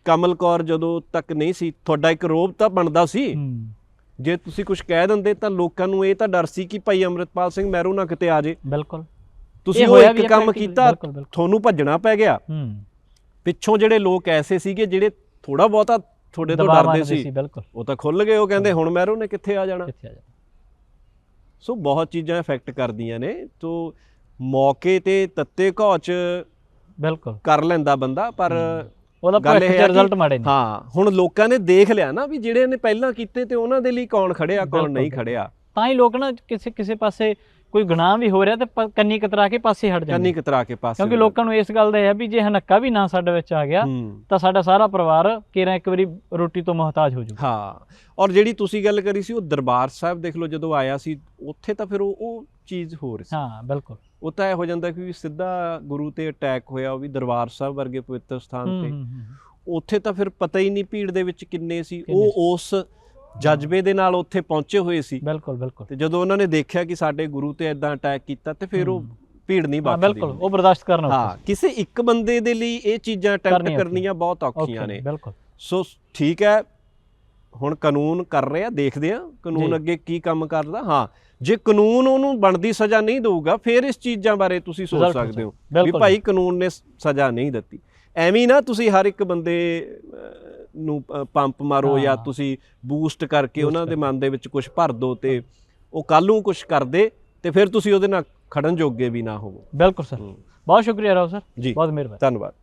ਕਮਲ ਕੌਰ ਜਦੋਂ ਤੱਕ ਨਹੀਂ ਸੀ ਤੁਹਾਡਾ ਇੱਕ ਰੋਬ ਤਾਂ ਬਣਦਾ ਸੀ। ਜੇ ਤੁਸੀਂ ਕੁਝ ਕਹਿ ਦਿੰਦੇ ਤਾਂ ਲੋਕਾਂ ਨੂੰ ਇਹ ਤਾਂ ਡਰ ਸੀ ਕਿ ਭਾਈ ਅੰਮ੍ਰਿਤਪਾਲ ਸਿੰਘ ਮੈਰੂ ਨਾ ਕਿਤੇ ਆ ਜੇ। ਬਿਲਕੁਲ। ਤੁਸੀਂ ਉਹ ਇੱਕ ਕੰਮ ਕੀਤਾ। ਤੁਹਾਨੂੰ ਭੱਜਣਾ ਪੈ ਗਿਆ। ਪਿੱਛੋਂ ਜਿਹੜੇ ਲੋਕ ਐਸੇ ਸੀਗੇ ਜਿਹੜੇ ਥੋੜਾ ਬਹੁਤਾ ਤੁਹਾਡੇ ਤੋਂ ਡਰਦੇ ਸੀ ਉਹ ਤਾਂ ਖੁੱਲ ਗਏ ਉਹ ਕਹਿੰਦੇ ਹੁਣ ਮੈਰੂ ਨੇ ਕਿੱਥੇ ਆ ਜਾਣਾ? ਕਿੱਥੇ ਆ ਜਾ ਸੋ ਬਹੁਤ ਚੀਜ਼ਾਂ ਇਫੈਕਟ ਕਰਦੀਆਂ ਨੇ ਸੋ ਮੌਕੇ ਤੇ ਤੱਤੇ ਘੌਚ ਬਿਲਕੁਲ। ਕਰ ਲੈਂਦਾ ਬੰਦਾ ਪਰ ਉਹਦਾ ਚ ਰਿਜ਼ਲਟ ਮਾੜੇ ਨੇ। ਹਾਂ ਹੁਣ ਲੋਕਾਂ ਨੇ ਦੇਖ ਲਿਆ ਨਾ ਵੀ ਜਿਹੜੇ ਨੇ ਪਹਿਲਾਂ ਕੀਤੇ ਤੇ ਉਹਨਾਂ ਦੇ ਲਈ ਕੌਣ ਖੜਿਆ ਕੌਣ ਨਹੀਂ। ਖੜਿਆ। ਤਾਂ ਹੀ ਲੋਕ ਨਾ ਕਿਸੇ ਕਿਸੇ ਪਾਸੇ ਕੋਈ ਗੁਨਾਹ ਵੀ ਹੋ ਰਿਹਾ ਤੇ ਕੰਨੀ ਕਤਰਾ ਕੇ ਪਾਸੇ ਹਟ ਕੰਨੀ ਜਾਂਦੇ ਕਤਰਾ ਕੇ ਪਾਸੇ ਕਿਉਂਕਿ ਲੋਕਾਂ ਨੂੰ ਇਸ ਗੱਲ ਦਾ ਹੈ ਵੀ ਜੇ ਹਨੱਕਾ ਵੀ ਨਾ ਸਾਡੇ ਵਿੱਚ ਆ ਗਿਆ ਤਾਂ ਸਾਡਾ ਸਾਰਾ ਪਰਿਵਾਰ ਕੇਰਾਂ ਇੱਕ ਵਾਰੀ ਰੋਟੀ ਤੋਂ ਮੁਹਤਾਜ ਹੋ ਜਾਊਗਾ। ਹਾਂ ਔਰ ਜਿਹੜੀ ਤੁਸੀਂ ਗੱਲ ਕਰੀ ਸੀ ਉਹ ਦਰਬਾਰ ਸਾਹਿਬ ਦੇਖ ਲਓ ਜਦੋਂ ਆਇਆ ਸੀ ਉੱਥੇ ਤਾਂ ਫਿਰ ਉਹ ਉਹ ਚੀਜ਼ ਹੋ ਰਹੀ ਸੀ। ਹਾਂ ਬਿਲਕੁਲ। ਉਹ ਤਾਂ ਇਹ ਹੋ ਜਾਂਦਾ ਕਿ ਸਿੱਧਾ ਗੁਰੂ ਤੇ ਅਟੈਕ ਹੋਇਆ ਉਹ ਵੀ ਦਰਬਾਰ ਸਾਹਿਬ ਵਰਗੇ ਪਵਿੱਤਰ ਸਥਾਨ ਤੇ। ਉੱਥੇ ਤਾਂ ਫਿਰ ਪਤਾ ਹੀ ਨਹੀਂ ਭੀੜ ਦੇ ਵਿੱਚ ਕਿੰਨੇ ਸੀ। ਕਿੰਨੇ ਉਹ ਉਸ ਜਜ਼ਬੇ ਦੇ ਨਾਲ ਉੱਥੇ ਪਹੁੰਚੇ ਹੋਏ ਸੀ। ਬਿਲਕੁਲ ਬਿਲਕੁਲ। ਤੇ ਜਦੋਂ ਉਹਨਾਂ ਨੇ ਦੇਖਿਆ ਕਿ ਸਾਡੇ ਗੁਰੂ ਤੇ ਇਦਾਂ ਅਟੈਕ ਕੀਤਾ ਤੇ ਫਿਰ ਉਹ। ਭੀੜ ਨਹੀਂ ਹਾਂ ਬਚਦੀ ਬਿਲਕੁਲ ਉਹ ਬਰਦਾਸ਼ਤ ਕਰਨਾ ਹਾਂ ਕਿਸੇ ਇੱਕ ਬੰਦੇ ਦੇ ਲਈ ਇਹ ਚੀਜ਼ਾਂ ਅਟੈਂਪਟ ਕਰਨੀਆਂ ਬਹੁਤ ਔਖੀਆਂ ਨੇ। ਬਿਲਕੁਲ। ਸੋ ਠੀਕ ਹੈ ਹੁਣ ਕਾਨੂੰਨ ਕਰ ਰਿਹਾ ਦੇਖਦੇ ਆ ਕਾਨੂੰਨ। ਅੱਗੇ ਕੀ ਕੰਮ ਕਰਦਾ। ਹਾਂ ਜੇ ਕਾਨੂੰਨ ਉਹਨੂੰ ਬਣਦੀ ਸਜ਼ਾ ਨਹੀਂ ਦੇਊਗਾ ਫਿਰ ਇਸ ਚੀਜ਼ਾਂ ਬਾਰੇ ਤੁਸੀਂ ਸੋਚ ਸਕਦੇ ਹੋ ਵੀ। ਭਾਈ ਕਾਨੂੰਨ ਨੇ ਸਜ਼ਾ ਨਹੀਂ ਦਿੱਤੀ। ਐਵੇਂ ਨਾ ਤੁਸੀਂ ਹਰ ਇੱਕ ਬੰਦੇ ਨੂੰ ਪੰਪ ਮਾਰੋ ਜਾਂ। ਤੁਸੀਂ ਬੂਸਟ ਕਰਕੇ ਉਹਨਾਂ ਦੇ। ਮਨ ਦੇ ਵਿੱਚ ਕੁਝ ਭਰ ਦਿਓ ਤੇ ਉਹ ਕੱਲ ਨੂੰ ਕੁਝ ਕਰਦੇ ਤੇ ਫਿਰ ਤੁਸੀਂ ਉਹਦੇ ਨਾਲ ਖੜਨ ਜੋਗੇ ਵੀ ਨਾ ਹੋਵੋ ਬਿਲਕੁਲ ਸਰ। ਬਹੁਤ ਸ਼ੁਕਰੀਆ ਰਾਓ ਸਰ ਜੀ ਬਹੁਤ ਮਿਹਰਬਾਨੀ ਧੰਨਵਾਦ